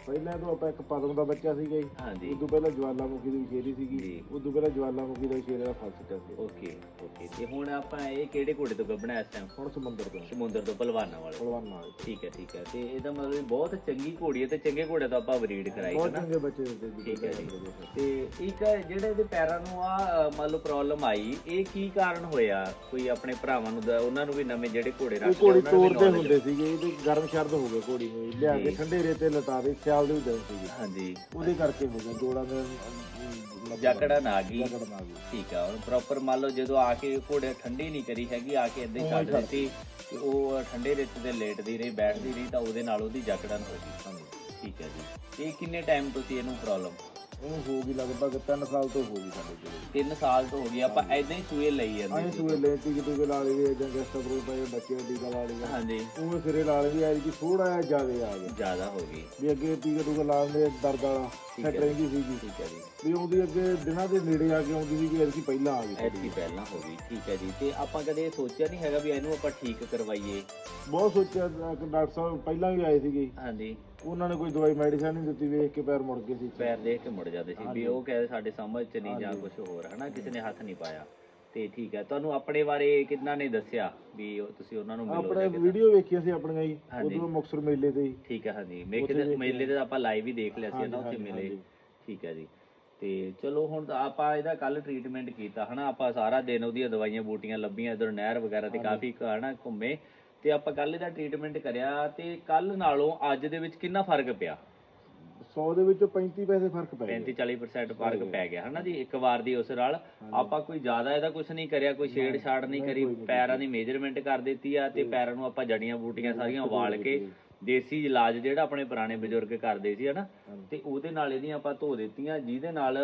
ਪਹਿਲਾਂ ਤੋਂ ਆਪਾਂ ਇੱਕ ਪਦਮ ਦਾ ਬੱਚਾ ਸੀਗਾ ਜੀ। ਹਾਂਜੀ। ਉਦੋਂ ਪਹਿਲਾਂ ਜਵਾਲਾਮੁਖੀ ਦੀ ਸ਼ੇਰੀ ਸੀਗੀ। ਜੀ। ਉਦੋਂ ਪਹਿਲਾਂ ਜਵਾਲਾਮੁਖੀ ਦਾ ਸ਼ੇਰ ਦਾ ਫਲ ਸੀ। Okay okay. ਤੇ ਹੁਣ ਆਪਾਂ ਇਹ ਕਿਹੜੇ ਘੋੜੇ ਤੋਂ ਗੱਭਣਾ ਇਸ ਟਾਈਮ ਹੁਣ ਸਮੁੰਦਰ ਤੋਂ। ਸਮੁੰਦਰ ਤੋਂ ਪਹਿਲਵਾਨਾਂ ਵਾਲੇ। ਪਹਿਲਵਾਨ ਨਾਲ ਠੀਕ ਹੈ ਠੀਕ ਹੈ। ਤੇ ਇਹਦਾ ਮਤਲਬ ਵੀ ਬਹੁਤ ਚੰਗੀ ਘੋੜੀ ਹੈ ਤੇ ਚੰਗੇ ਘੋੜੇ ਤੋਂ ਆਪਾਂ ਬਰੀਡ ਕਰਾਈ ਹੈ ਬਹੁਤ ਨਾ। ਚੰਗੇ ਬੱਚੇ ਦਿੱਤੇ ਜੀ ਠੀਕ ਹੈ ਜੀ। ਤੇ ਇੱਕ ਜਿਹੜੇ ਇਹਦੇ ਪੈਰਾਂ ਨੂੰ ਆ ਮੰਨ ਲਓ ਪ੍ਰੋਬਲਮ ਆਈ ਇਹ ਕੀ ਕਾਰਨ ਹੋਇਆ? ਕੋਈ ਆਪਣੇ ਭਰਾਵਾਂ ਨੂੰ ਦਾ- ਉਹਨਾਂ ਨੂੰ ਵੀ ਨਵੇਂ ਜਿਹੜੇ ਘੋੜੇ ਉਹ ਰੱਖਦੇ ਘੋੜੀ ਉਹਨਾਂ ਨੂੰ ਵੀ ਤੋੜਦੇ knowledge- ਹੁੰਦੇ ਸੀਗੇ ਇਹਦੇ ਗਰਮ ਸ਼ਰਦ ਹੋ ਗਏ ਘੋੜੀ ਨੂੰ। ਲਿਆ ਕੇ ਠੰਡੇ ਰੇਤੇ ਲਟਾ ਦੇ ਸਿਆਲ ਦੇ ਵੀ ਸੀਗੇ। ਹਾਂਜੀ। ਉਹਦੇ ਕਰਕੇ ਹੋ ਗਿਆ ਜੋੜਾਂ ਲੱਗ- ਜਕੜਾ ਨਾ ਗਈ। ਜਕੜ ਨਾ ਗਈ। ਠੀਕ ਆ ਹੁਣ ਪ੍ਰੋਪਰ ਮੰਨ ਲਓ ਜਦੋਂ ਆ ਕੇ ਘੋੜੇ ਠੰਡੀ ਨਹੀਂ ਕਰੀ ਹੈਗੀ ਆ ਕੇ ਏਦਾਂ ਹੀ ਛੱਡ ਦਿੱਤੀ ਤੇ ਉਹ ਠੰਡੇ ਰੇਤ ਤੇ ਲੇਟਦੀ ਰਹੀ ਬੈਠਦੀ ਰਹੀ ਤਾਂ ਉਹਦੇ ਨਾਲ ਉਹਦੀ ਜਕੜਨ ਹੋ ਗਈ ਠੀਕ ਹੈ ਜੀ। ਇਹ ਕਿੰਨੇ ਟਾਈਮ ਤੋਂ ਸੀ ਇਹਨੂੰ ਪ੍ਰੋਬਲਮ ਉਹਨੂੰ ਹੋ ਗਈ ਲਗਭਗ 3 ਸਾਲ ਤੋਂ ਹੋ ਗਈ ਸਾਡੇ ਕੋਲ। 3 ਸਾਲ ਤੋਂ ਹੋ ਗਈ ਆਪਾਂ ਐਦਾਂ ਹੀ ਸੂਏ ਲਈ ਜਾਂਦੇ ਅਸੀਂ। ਸੂਏ ਲੈ ਟੀਕੇ ਟੂਕੇ ਲਾ ਲਈਏ ਜਾਂ ਗੈਸਟ ਬਰੂ ਪਏ ਬੱਚੇ ਦਾ ਟੀਕਾ ਲਾ ਲਈਏ। ਹਾਂਜੀ। ਉਹ ਸਿਰੇ ਲਾ ਲਈ ਐ ਕਿ ਥੋੜਾ ਜਿਹਾ ਜ਼ਿਆਦਾ ਆ ਗਿਆ। ਜ਼ਿਆਦਾ ਹੋ ਗਈ। ਵੀ ਅੱਗੇ ਟੀਕੇ ਟੂਕੇ ਲਾਉਂਦੇ ਦਰਦ ਵਾਲਾ। ਸੈਟ। ਰਹਿੰਦੀ ਸੀਗੀ। ਠੀਕ ਹੈ ਜੀ। ਵੀ ਉਹਦੀ ਅੱਗੇ ਦਿਨਾਂ ਦੇ ਨੇੜੇ ਆ ਕੇ ਆਉਂਦੀ ਸੀ ਕਿ ਐਸੀ ਪਹਿਲਾਂ ਆ ਗਈ ਐਤਕੀ ਪਹਿਲਾਂ ਹੋ ਗਈ ਠੀਕ ਹੈ ਜੀ। ਤੇ ਆਪਾਂ ਕਦੇ ਸੋਚਿਆ ਨਹੀਂ ਹੈਗਾ ਵੀ ਇਹਨੂੰ ਆਪਾਂ ਠੀਕ ਕਰਵਾਈਏ? ਬਹੁਤ ਸੋਚਿਆ ਕਿ ਡਾਕਟਰ ਸਾਹਿਬ ਪਹਿਲਾਂ ਵੀ ਆਏ ਸੀਗੇ। ਹਾਂਜੀ। ਉਹਨਾਂ ਨੇ ਕੋਈ ਦਵਾਈ ਮੈਡੀਸਨ ਨਹੀਂ ਦਿੱਤੀ ਵੇਖ ਕੇ ਪੈਰ ਮੁੜ ਗਏ ਸੀ। ਪੈਰ ਦੇਖ ਕੇ ਮੁੜ ਜਾਂਦੇ ਸੀ ਵੀ ਉਹ ਕਹਿੰਦੇ ਸਾਡੇ ਸਮਝ ਚ ਨਹੀਂ ਜਾਂ ਕੁਝ ਹੋਰ ਹਨਾ? ਕਿਸੇ ਨੇ ਹੱਥ ਨਹੀਂ ਪਾਇਆ। ਤੇ ਠੀਕ ਹੈ। ਤੁਹਾਨੂੰ ਆਪਣੇ ਬਾਰੇ ਕਿੰਨਾ ਨੇ ਦੱਸਿਆ ਵੀ ਉਹ- ਤੁਸੀਂ ਉਹਨਾਂ ਨੂੰ ਮਿਲੋ ਆਪਣੇ ਜਾਂ ਕਿੱਦਾਂ? ਵੀਡੀਓ ਵੇਖੀਆਂ ਸੀ ਆਪਣੀਆਂ ਹੀ ਹਾਂਜੀ। ਉਦੋਂ ਮੁਕਸਰ ਮੇਲੇ ਤੇ ਹੀ। ਠੀਕ ਹੈ ਹਾਂਜੀ। ਮੇਲੇ ਉੱਥੇ ਦੇ। ਮੇਲੇ ਤੇ ਆਪਾਂ ਲਾਈਵ ਹੀ ਦੇਖ ਲਿਆ ਸੀ ਨਾ ਹਾਂਜੀ, ਉੱਥੇ ਮਿਲੇ। ਹਾਂਜੀ। ਠੀਕ ਹੈ ਜੀ। ਤੇ ਚਲੋ ਹੁਣ ਤਾਂ ਆਪਾਂ ਇਹਦਾ ਕੱਲ ਟ੍ਰੀਟਮੈਂਟ ਕੀਤਾ ਹਨਾ? ਆਪਾਂ ਸਾਰਾ ਦਿਨ ਉਹਦੀਆਂ ਦਵਾਈਆਂ ਬੂਟੀਆਂ ਲੱਭੀਆਂ ਇਧਰ ਨਹਿਰ ਵਗੈਰਾ ਤੇ ਕਾਫੀ ਹਨਾ ਘੁੰਮੇ। ਤੇ ਆਪਾਂ ਕੱਲ ਇਹਦਾ ਟ੍ਰੀਟਮੈਂਟ ਕਰਿਆ ਤੇ ਕੱਲ ਨਾਲੋਂ ਅੱਜ ਦੇ ਵਿੱਚ ਕਿੰਨਾ ਫ਼ਰਕ ਪਿਆ? 100 ਦੇ ਵਿੱਚੋਂ 35 ਪੈਸੇ ਫ਼ਰਕ ਪੈ 35 40% ਫ਼ਰਕ ਪੈ ਗਿਆ ਹਨਾ ਜੀ? ਇੱਕ ਵਾਰ ਦੀ ਉਸ ਨਾਲ ਆਪਾਂ ਕੋਈ ਜ਼ਿਆਦਾ ਇਹਦਾ ਕੁਝ ਨਹੀਂ ਕਰਿਆ ਕੋਈ ਛੇੜ ਛਾੜ ਨਹੀਂ ਕਰੀ ਪੈਰਾਂ ਦੀ ਮੇਜਰਮੈਂਟ ਕਰ ਦਿੱਤੀ ਆ ਤੇ ਪੈਰਾਂ ਨੂੰ ਆਪਾਂ ਜੜੀਆਂ ਬੂਟੀਆਂ ਸਾਰੀਆਂ ਵਾਲ ਕੇ ਦੇਸੀ ਇਲਾਜ ਜਿਹੜਾ ਆਪਣੇ ਪੁਰਾਣੇ ਬਜ਼ੁਰਗ ਕਰਦੇ ਸੀ ਹਨਾ? ਤੇ ਉਹਦੇ ਨਾਲ ਇਹਦੀਆਂ ਆਪਾਂ ਧੋ ਦਿੱਤੀਆਂ ਜਿਹਦੇ ਨਾਲ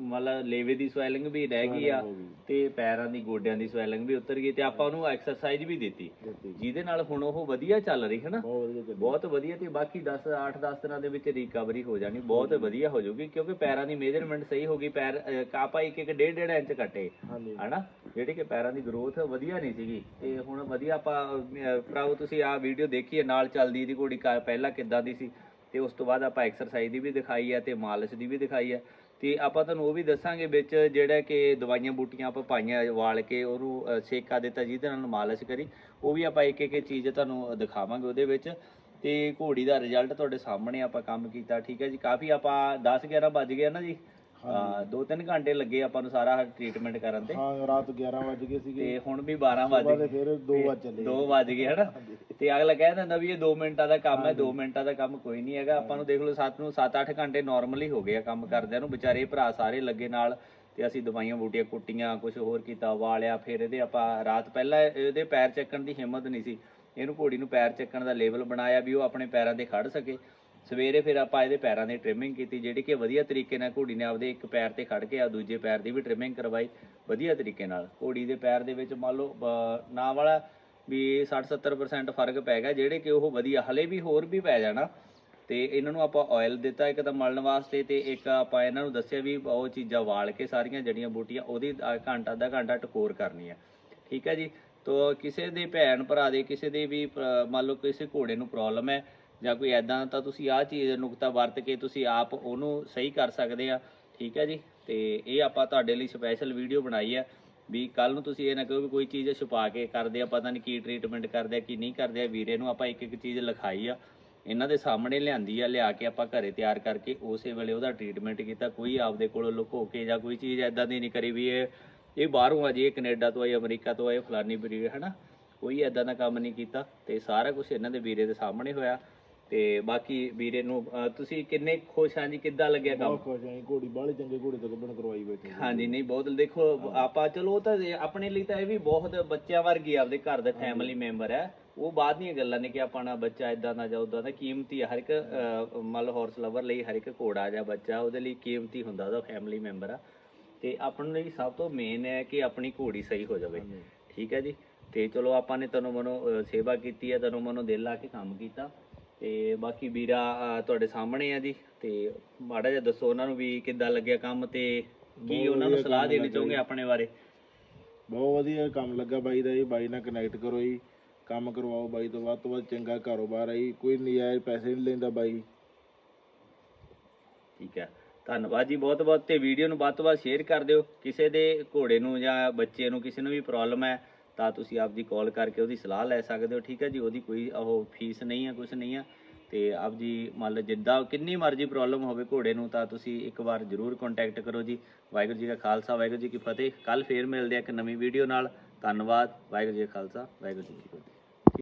ਮਤਲਬ ਲੇਵੇ ਦੀ ਸਵੈਲਿੰਗ ਵੀ ਰਹਿ ਗਈ ਆ ਤੇ ਪੈਰਾਂ ਦੀ ਗੋਡਿਆਂ ਦੀ ਸਵੈਲਿੰਗ ਵੀ ਉਤਰ ਗਈ ਤੇ ਆਪਾਂ ਉਹਨੂੰ ਐਕਸਰਸਾਈਜ਼ ਵੀ ਦਿੱਤੀ। ਜਿਹਦੇ ਨਾਲ ਹੁਣ ਉਹ ਵਧੀਆ ਚੱਲ ਰਹੀ ਹੈ ਨਾ ਬਹੁਤ ਵਧੀਆ ਤੇ ਬਾਕੀ 10 8 10 ਦਿਨਾਂ ਦੇ ਵਿੱਚ ਰਿਕਵਰੀ ਹੋ ਜਾਣੀ ਬਹੁਤ ਵਧੀਆ ਹੋ ਜਾਊਗੀ ਕਿਉਂਕਿ ਪੈਰਾਂ ਦੀ ਮੇਜਰਮੈਂਟ ਸਹੀ ਹੋ ਗਈ ਪੈਰ ਆਪਾਂ ਇੱਕ ਇੱਕ ਡੇਢ ਡੇਢ ਇੰਚ ਕੱਟੇ ਹਨਾ? ਜਿਹੜੀ ਕਿ ਪੈਰਾਂ ਦੀ ਗਰੋਥ ਵਧੀਆ ਨਹੀਂ ਸੀਗੀ। ਤੇ ਹੁਣ ਵਧੀਆ ਆਪਾਂ ਭਰਾਵੋ ਤੁਸੀਂ ਆਹ ਵੀਡੀਓ ਦੇਖੀਏ ਨਾਲ ਚੱਲਦੀ ਦੀ ਘੋੜੀ ਕਾ- ਪਹਿਲਾਂ ਕਿੱਦਾਂ ਦੀ ਸੀ, ਤੇ ਉਸ ਤੋਂ ਬਾਅਦ ਆਪਾਂ ਐਕਸਰਸਾਈਜ਼ ਦੀ ਵੀ ਦਿਖਾਈ ਹੈ ਤੇ ਮਾਲਿਸ਼ ਦੀ ਵੀ ਦਿਖਾਈ ਹੈ। ਤੇ ਆਪਾਂ ਤੁਹਾਨੂੰ ਉਹ ਵੀ ਦੱਸਾਂਗੇ ਵਿੱਚ ਜਿਹੜਾ ਕਿ ਦਵਾਈਆਂ ਬੂਟੀਆਂ ਆਪਾਂ ਪਾਈਆਂ ਵਾਲ ਕੇ, ਉਹਨੂੰ ਸੇਕਾ ਦਿੱਤਾ ਜਿਹਦੇ ਨਾਲ ਮਾਲਿਸ਼ ਕਰੀ। ਉਹ ਵੀ ਆਪਾਂ ਇੱਕ ਇੱਕ ਚੀਜ਼ ਤੁਹਾਨੂੰ ਦਿਖਾਵਾਂਗੇ ਉਹਦੇ ਵਿੱਚ। ਤੇ ਘੋੜੀ ਦਾ ਰਿਜ਼ਲਟ ਤੁਹਾਡੇ ਸਾਹਮਣੇ ਆਪਾਂ ਕੰਮ ਕੀਤਾ, ਠੀਕ ਹੈ ਜੀ? ਕਾਫੀ ਆਪਾਂ 10 11 ਵੱਜ ਗਏ ਨਾ ਜੀ? ਹਾਂ। ਦੋ ਤਿੰਨ ਘੰਟੇ ਲੱਗੇ ਆਪਾਂ ਨੂੰ ਸਾਰਾ ਟ੍ਰੀਟਮੈਂਟ ਕਰਨ ਤੇ। ਹਾਂ ਰਾਤ 11 ਵਜ ਗਏ ਸੀਗੇ। ਤੇ ਹੁਣ ਵੀ 12 ਵੱਜ ਗਏ। ਫਿਰ 2 ਵਜ ਚੱਲੇ। 2 ਵੱਜ ਗਏ ਹਨਾ? ਤੇ ਅਗਲਾ ਕਹਿ ਦਿੰਦਾ ਵੀ ਇਹ 2 ਮਿੰਟਾਂ ਦਾ ਕੰਮ ਹੈ 2 ਮਿੰਟਾਂ ਦਾ ਕੰਮ ਕੋਈ ਨਹੀਂ ਹੈਗਾ। ਆਪਾਂ ਨੂੰ ਦੇਖ ਲਓ ਸੱਤ ਨੂੰ 7-8 ਘੰਟੇ ਨਾਰਮਲੀ ਹੋ ਗਏ ਆ ਕੰਮ ਕਰਦਿਆਂ ਨੂੰ। ਵਿਚਾਰੇ ਭਰਾ ਸਾਰੇ ਲੱਗੇ ਨਾਲ ਤੇ ਅਸੀਂ ਦਵਾਈਆਂ ਬੂਟੀਆਂ ਕੁੱਟੀਆਂ ਕੁਝ ਹੋਰ ਕੀਤਾ ਵਾਲਿਆ ਫਿਰ ਇਹਦੇ ਆਪਾਂ ਰਾਤ ਪਹਿਲਾਂ ਇਹਦੇ ਪੈਰ ਚੱਕਣ ਦੀ ਹਿੰਮਤ ਨਹੀਂ ਸੀ। ਇਹਨੂੰ ਘੋੜੀ ਨੂੰ ਪੈਰ ਚੱਕਣ ਦਾ ਲੈਵਲ ਬਣਾਇਆ ਵੀ ਉਹ ਆਪਣੇ ਪੈਰਾਂ ਤੇ ਖੜ ਸਕੇ। ਸਵੇਰੇ ਫਿਰ ਆਪਾਂ ਇਹਦੇ ਪੈਰਾਂ ਦੀ ਟ੍ਰਿਮਿੰਗ ਕੀਤੀ, ਜਿਹੜੀ ਕਿ ਵਧੀਆ ਤਰੀਕੇ ਨਾਲ ਘੋੜੀ ਨੇ ਆਪਦੇ ਇੱਕ ਪੈਰ ਤੇ ਖੜ ਕੇ ਆ ਦੂਜੇ ਪੈਰ ਦੀ ਵੀ ਟ੍ਰਿਮਿੰਗ ਕਰਵਾਈ, ਵਧੀਆ ਤਰੀਕੇ ਨਾਲ। ਘੋੜੀ ਦੇ ਪੈਰ ਦੇ ਵਿੱਚ ਮੰਨ ਲਓ ਨਾ ਵਾਲਾ ਵੀ 60-70% ਫ਼ਰਕ ਪੈ ਗਿਆ, ਜਿਹੜੇ ਕਿ ਉਹ ਵਧੀਆ, ਹਲੇ ਵੀ ਹੋਰ ਵੀ ਪੈ ਜਾਣਾ। ਤੇ ਇਹਨਾਂ ਨੂੰ ਆਪਾਂ ਆਇਲ ਦਿੱਤਾ ਇੱਕ ਤਾਂ ਮਲਣ ਵਾਸਤੇ ਤੇ ਇੱਕ ਆਪਾਂ ਇਹਨਾਂ ਨੂੰ ਦੱਸਿਆ ਵੀ ਉਹ ਚੀਜ਼ਾਂ ਵਾਲ ਕੇ ਸਾਰੀਆਂ ਜੜੀਆਂ ਬੂਟੀਆਂ, ਉਹਦੀ ਘੰਟਾ, ਅੱਧਾ ਘੰਟਾ ਟਕੋਰ ਕਰਨੀ ਹੈ ਠੀਕ ਹੈ ਜੀ? ਤੋ ਕਿਸੇ ਦੇ ਭੈਣ ਭਰਾ ਦੇ, ਕਿਸੇ ਦੇ ਵੀ ਮੰਨ ਲਓ ਕਿਸੇ ਘੋੜੇ ਨੂੰ ਪ੍ਰੋਬਲਮ ਹੈ ਜਾਂ ਕੋਈ ਐਦਾਂ ਤਾਂ ਤੁਸੀਂ ਆਹ ਚੀਜ਼ ਨੁਕਤਾ ਵਰਤ ਕੇ ਤੁਸੀਂ ਆਪ ਉਹਨੂੰ ਸਹੀ ਕਰ ਸਕਦੇ ਆ, ਠੀਕ ਹੈ ਜੀ? ਤੇ ਇਹ ਆਪਾਂ ਤੁਹਾਡੇ ਲਈ ਸਪੈਸ਼ਲ ਵੀਡੀਓ ਬਣਾਈ ਆ ਵੀ ਕੱਲ ਨੂੰ ਤੁਸੀਂ ਇਹ ਨਾ ਕਹੋ ਵੀ ਕੋਈ ਚੀਜ਼ ਛੁਪਾ ਕੇ ਕਰਦੇ ਆ, ਪਤਾ ਨਹੀਂ ਕੀ ਟ੍ਰੀਟਮੈਂਟ ਕਰਦੇ ਆ, ਕੀ ਨਹੀਂ ਕਰਦੇ ਆ, ਵੀਰੇ ਨੂੰ ਆਪਾਂ ਇੱਕ ਇੱਕ ਚੀਜ਼ ਲਿਖਾਈ ਆ, ਇਹਨਾਂ ਦੇ ਸਾਹਮਣੇ ਲਿਆਂਦੀ ਆ, ਲਿਆ ਕੇ ਆਪਾਂ ਘਰੇ ਤਿਆਰ ਕਰਕੇ ਉਸੇ ਵੇਲੇ ਉਹਦਾ ਟ੍ਰੀਟਮੈਂਟ ਕੀਤਾ, ਕੋਈ ਆਪਦੇ ਕੋਲੋਂ ਲੁਕੋ ਕੇ ਜਾਂ ਕੋਈ ਚੀਜ਼ ਐਦਾਂ ਦੀ ਨਹੀਂ ਕਰੀ ਵੀ ਇਹ ਇਹ ਬਾਹਰੋਂ ਆ ਜੀ, ਇਹ ਕੈਨੇਡਾ ਤੋਂ ਆਏ ਅਮਰੀਕਾ ਤੋਂ ਆਏ ਫਲਾਨੀ ਬਰੀਡ ਨਾ ਕੋਈ ਐਦਾਂ ਦਾ ਕੰਮ ਨਹੀਂ ਕੀਤਾ ਤੇ ਸਾਰਾ ਕੁਝ ਇਹਨਾਂ ਦੇ ਵੀਰੇ ਦੇ ਸਾਹਮਣੇ ਹੋਇਆ। ਤੇ ਬਾਕੀ ਵੀਰੇ ਨੂੰ ਤੁਸੀਂ ਕਿੰਨੇ ਖੁਸ਼ ਹਾਂ ਜੀ? ਕਿੱਦਾਂ ਲੱਗਿਆ ਕੰਮ? ਬਹੁਤ ਖੁਸ਼ ਆਂ ਜੀ, ਘੋੜੀ ਬਾਹਲੇ ਚੰਗੇ ਘੋੜੇ ਤੋਂ ਗੱਭਣ ਕਰਵਾਈ ਬੈਠੇ ਜੀ। ਹਾਂਜੀ ਨਹੀਂ ਬਹੁਤ ਦੇਖੋ ਆਪਾਂ ਚਲੋ ਉਹ ਤਾਂ ਇਹ ਆਪਣੇ ਲਈ ਤਾਂ ਇਹ ਵੀ ਬਹੁਤ ਬੱਚਿਆਂ ਵਰਗੀ ਆਪਦੇ ਘਰ ਦਾ ਫੈਮਿਲੀ ਮੈਂਬਰ ਹੈ। ਉਹ ਬਾਅਦ ਦੀਆਂ ਗੱਲਾਂ ਨੇ ਕਿ ਆਪਣਾ ਬੱਚਾ ਇਦਾਂ ਦਾ ਜਾਂ ਉਦਾਂ ਦਾ ਕੀਮਤੀ ਹਰ ਇੱਕ ਅਹ, ਮੰਨ ਲਓ ਹਾਰਸ ਲਵਰ ਲਈ ਹਰ ਇੱਕ ਘੋੜਾ ਜਾਂ ਬੱਚਾ ਉਹਦੇ ਲਈ ਕੀਮਤੀ ਹੁੰਦਾ ਉਹਦਾ ਫੈਮਿਲੀ ਮੈਂਬਰ ਆ। ਤੇ ਆਪਣੇ ਲਈ ਸਭ ਤੋਂ ਮੇਨ ਹੈ ਕਿ ਆਪਣੀ ਘੋੜੀ ਸਹੀ ਹੋ ਜਾਵੇ। ਠੀਕ ਹੈ ਜੀ? ਤੇ ਚਲੋ ਆਪਾਂ ਨੇ ਤਨੋਂ ਮਨੋਂ ਅਹ, ਸੇਵਾ ਕੀਤੀ ਹੈ ਤਨੋਂ ਮਨੋਂ ਦਿਲ ਲਾ ਕੇ ਕੰਮ ਕੀਤਾ। ਤੇ ਬਾਕੀ ਵੀਰਾ ਤੁਹਾਡੇ ਸਾਹਮਣੇ ਆ ਜੀ ਤੇ ਮਾੜਾ ਜਿਹਾ ਦੱਸੋ ਉਹਨਾਂ ਨੂੰ ਵੀ ਕਿੱਦਾਂ ਲੱਗਿਆ ਕੰਮ ਤੇ ਕੀ ਉਹਨਾਂ ਨੂੰ ਸਲਾਹ ਦੇਣੀ ਚਾਹੋਗੇ। ਆਪਣੇ ਬਾਰੇ ਬਹੁਤ ਵਧੀਆ ਕੰਮ ਲੱਗਾ ਬਾਈ ਦਾ ਜੀ ਬਾਈ ਨਾਲ ਕਨੈਕਟ ਕਰੋ ਜੀ ਕੰਮ ਕਰਵਾਓ ਬਾਈ ਤੋਂ ਵੱਧ ਤੋਂ ਵੱਧ ਚੰਗਾ ਕਾਰੋਬਾਰ ਹੈ ਜੀ ਕੋਈ ਨਜਾਇਜ਼ ਪੈਸੇ ਨਹੀਂ ਲੈਂਦਾ ਬਾਈ ਠੀਕ ਹੈ ਧੰਨਵਾਦ ਜੀ ਬਹੁਤ ਬਹੁਤ ਤੇ ਵੀਡੀਓ ਨੂੰ ਵੱਧ ਤੋਂ ਵੱਧ ਸ਼ੇਅਰ ਕਰ ਦਿਓ ਕਿਸੇ ਦੇ ਘੋੜੇ ਨੂੰ ਜਾਂ ਬੱਚੇ ਨੂੰ ਕਿਸੇ ਨੂੰ ਵੀ ਪ੍ਰੋਬਲਮ ਹੈ ਤਾਂ ਤੁਸੀਂ ਆਪ ਜੀ ਕਾਲ ਕਰਕੇ ਉਹਦੀ ਸਲਾਹ ਲੈ ਸਕਦੇ ਹੋ। ਠੀਕ ਹੈ ਜੀ, ਉਹਦੀ ਕੋਈ ਉਹ ਫੀਸ ਨਹੀਂ ਹੈ ਕੁਝ ਨਹੀਂ ਹੈ। ਤੇ ਆਪ ਜੀ ਮੰਨ ਲਓ ਜਿੱਦਾਂ ਕਿੰਨੀ ਮਰਜ਼ੀ ਪ੍ਰੋਬਲਮ ਹੋਵੇ ਘੋੜੇ ਨੂੰ, ਤਾਂ ਤੁਸੀਂ ਇੱਕ ਵਾਰ ਜ਼ਰੂਰ ਕੰਟੈਕਟ ਕਰੋ ਜੀ। ਵਾਹਿਗੁਰੂ ਜੀ ਕਾ ਖਾਲਸਾ, ਵਾਹਿਗੁਰੂ ਜੀ ਕੀ ਫਤਿਹ। ਕੱਲ ਫੇਰ ਮਿਲਦੇ ਆ ਇੱਕ ਨਵੀਂ ਵੀਡੀਓ ਨਾਲ। ਧੰਨਵਾਦ, ਵਾਹਿਗੁਰੂ ਜੀ ਕਾ ਖਾਲਸਾ, ਵਾਹਿਗੁਰੂ ਜੀ ਕੀ ਫਤਿਹ।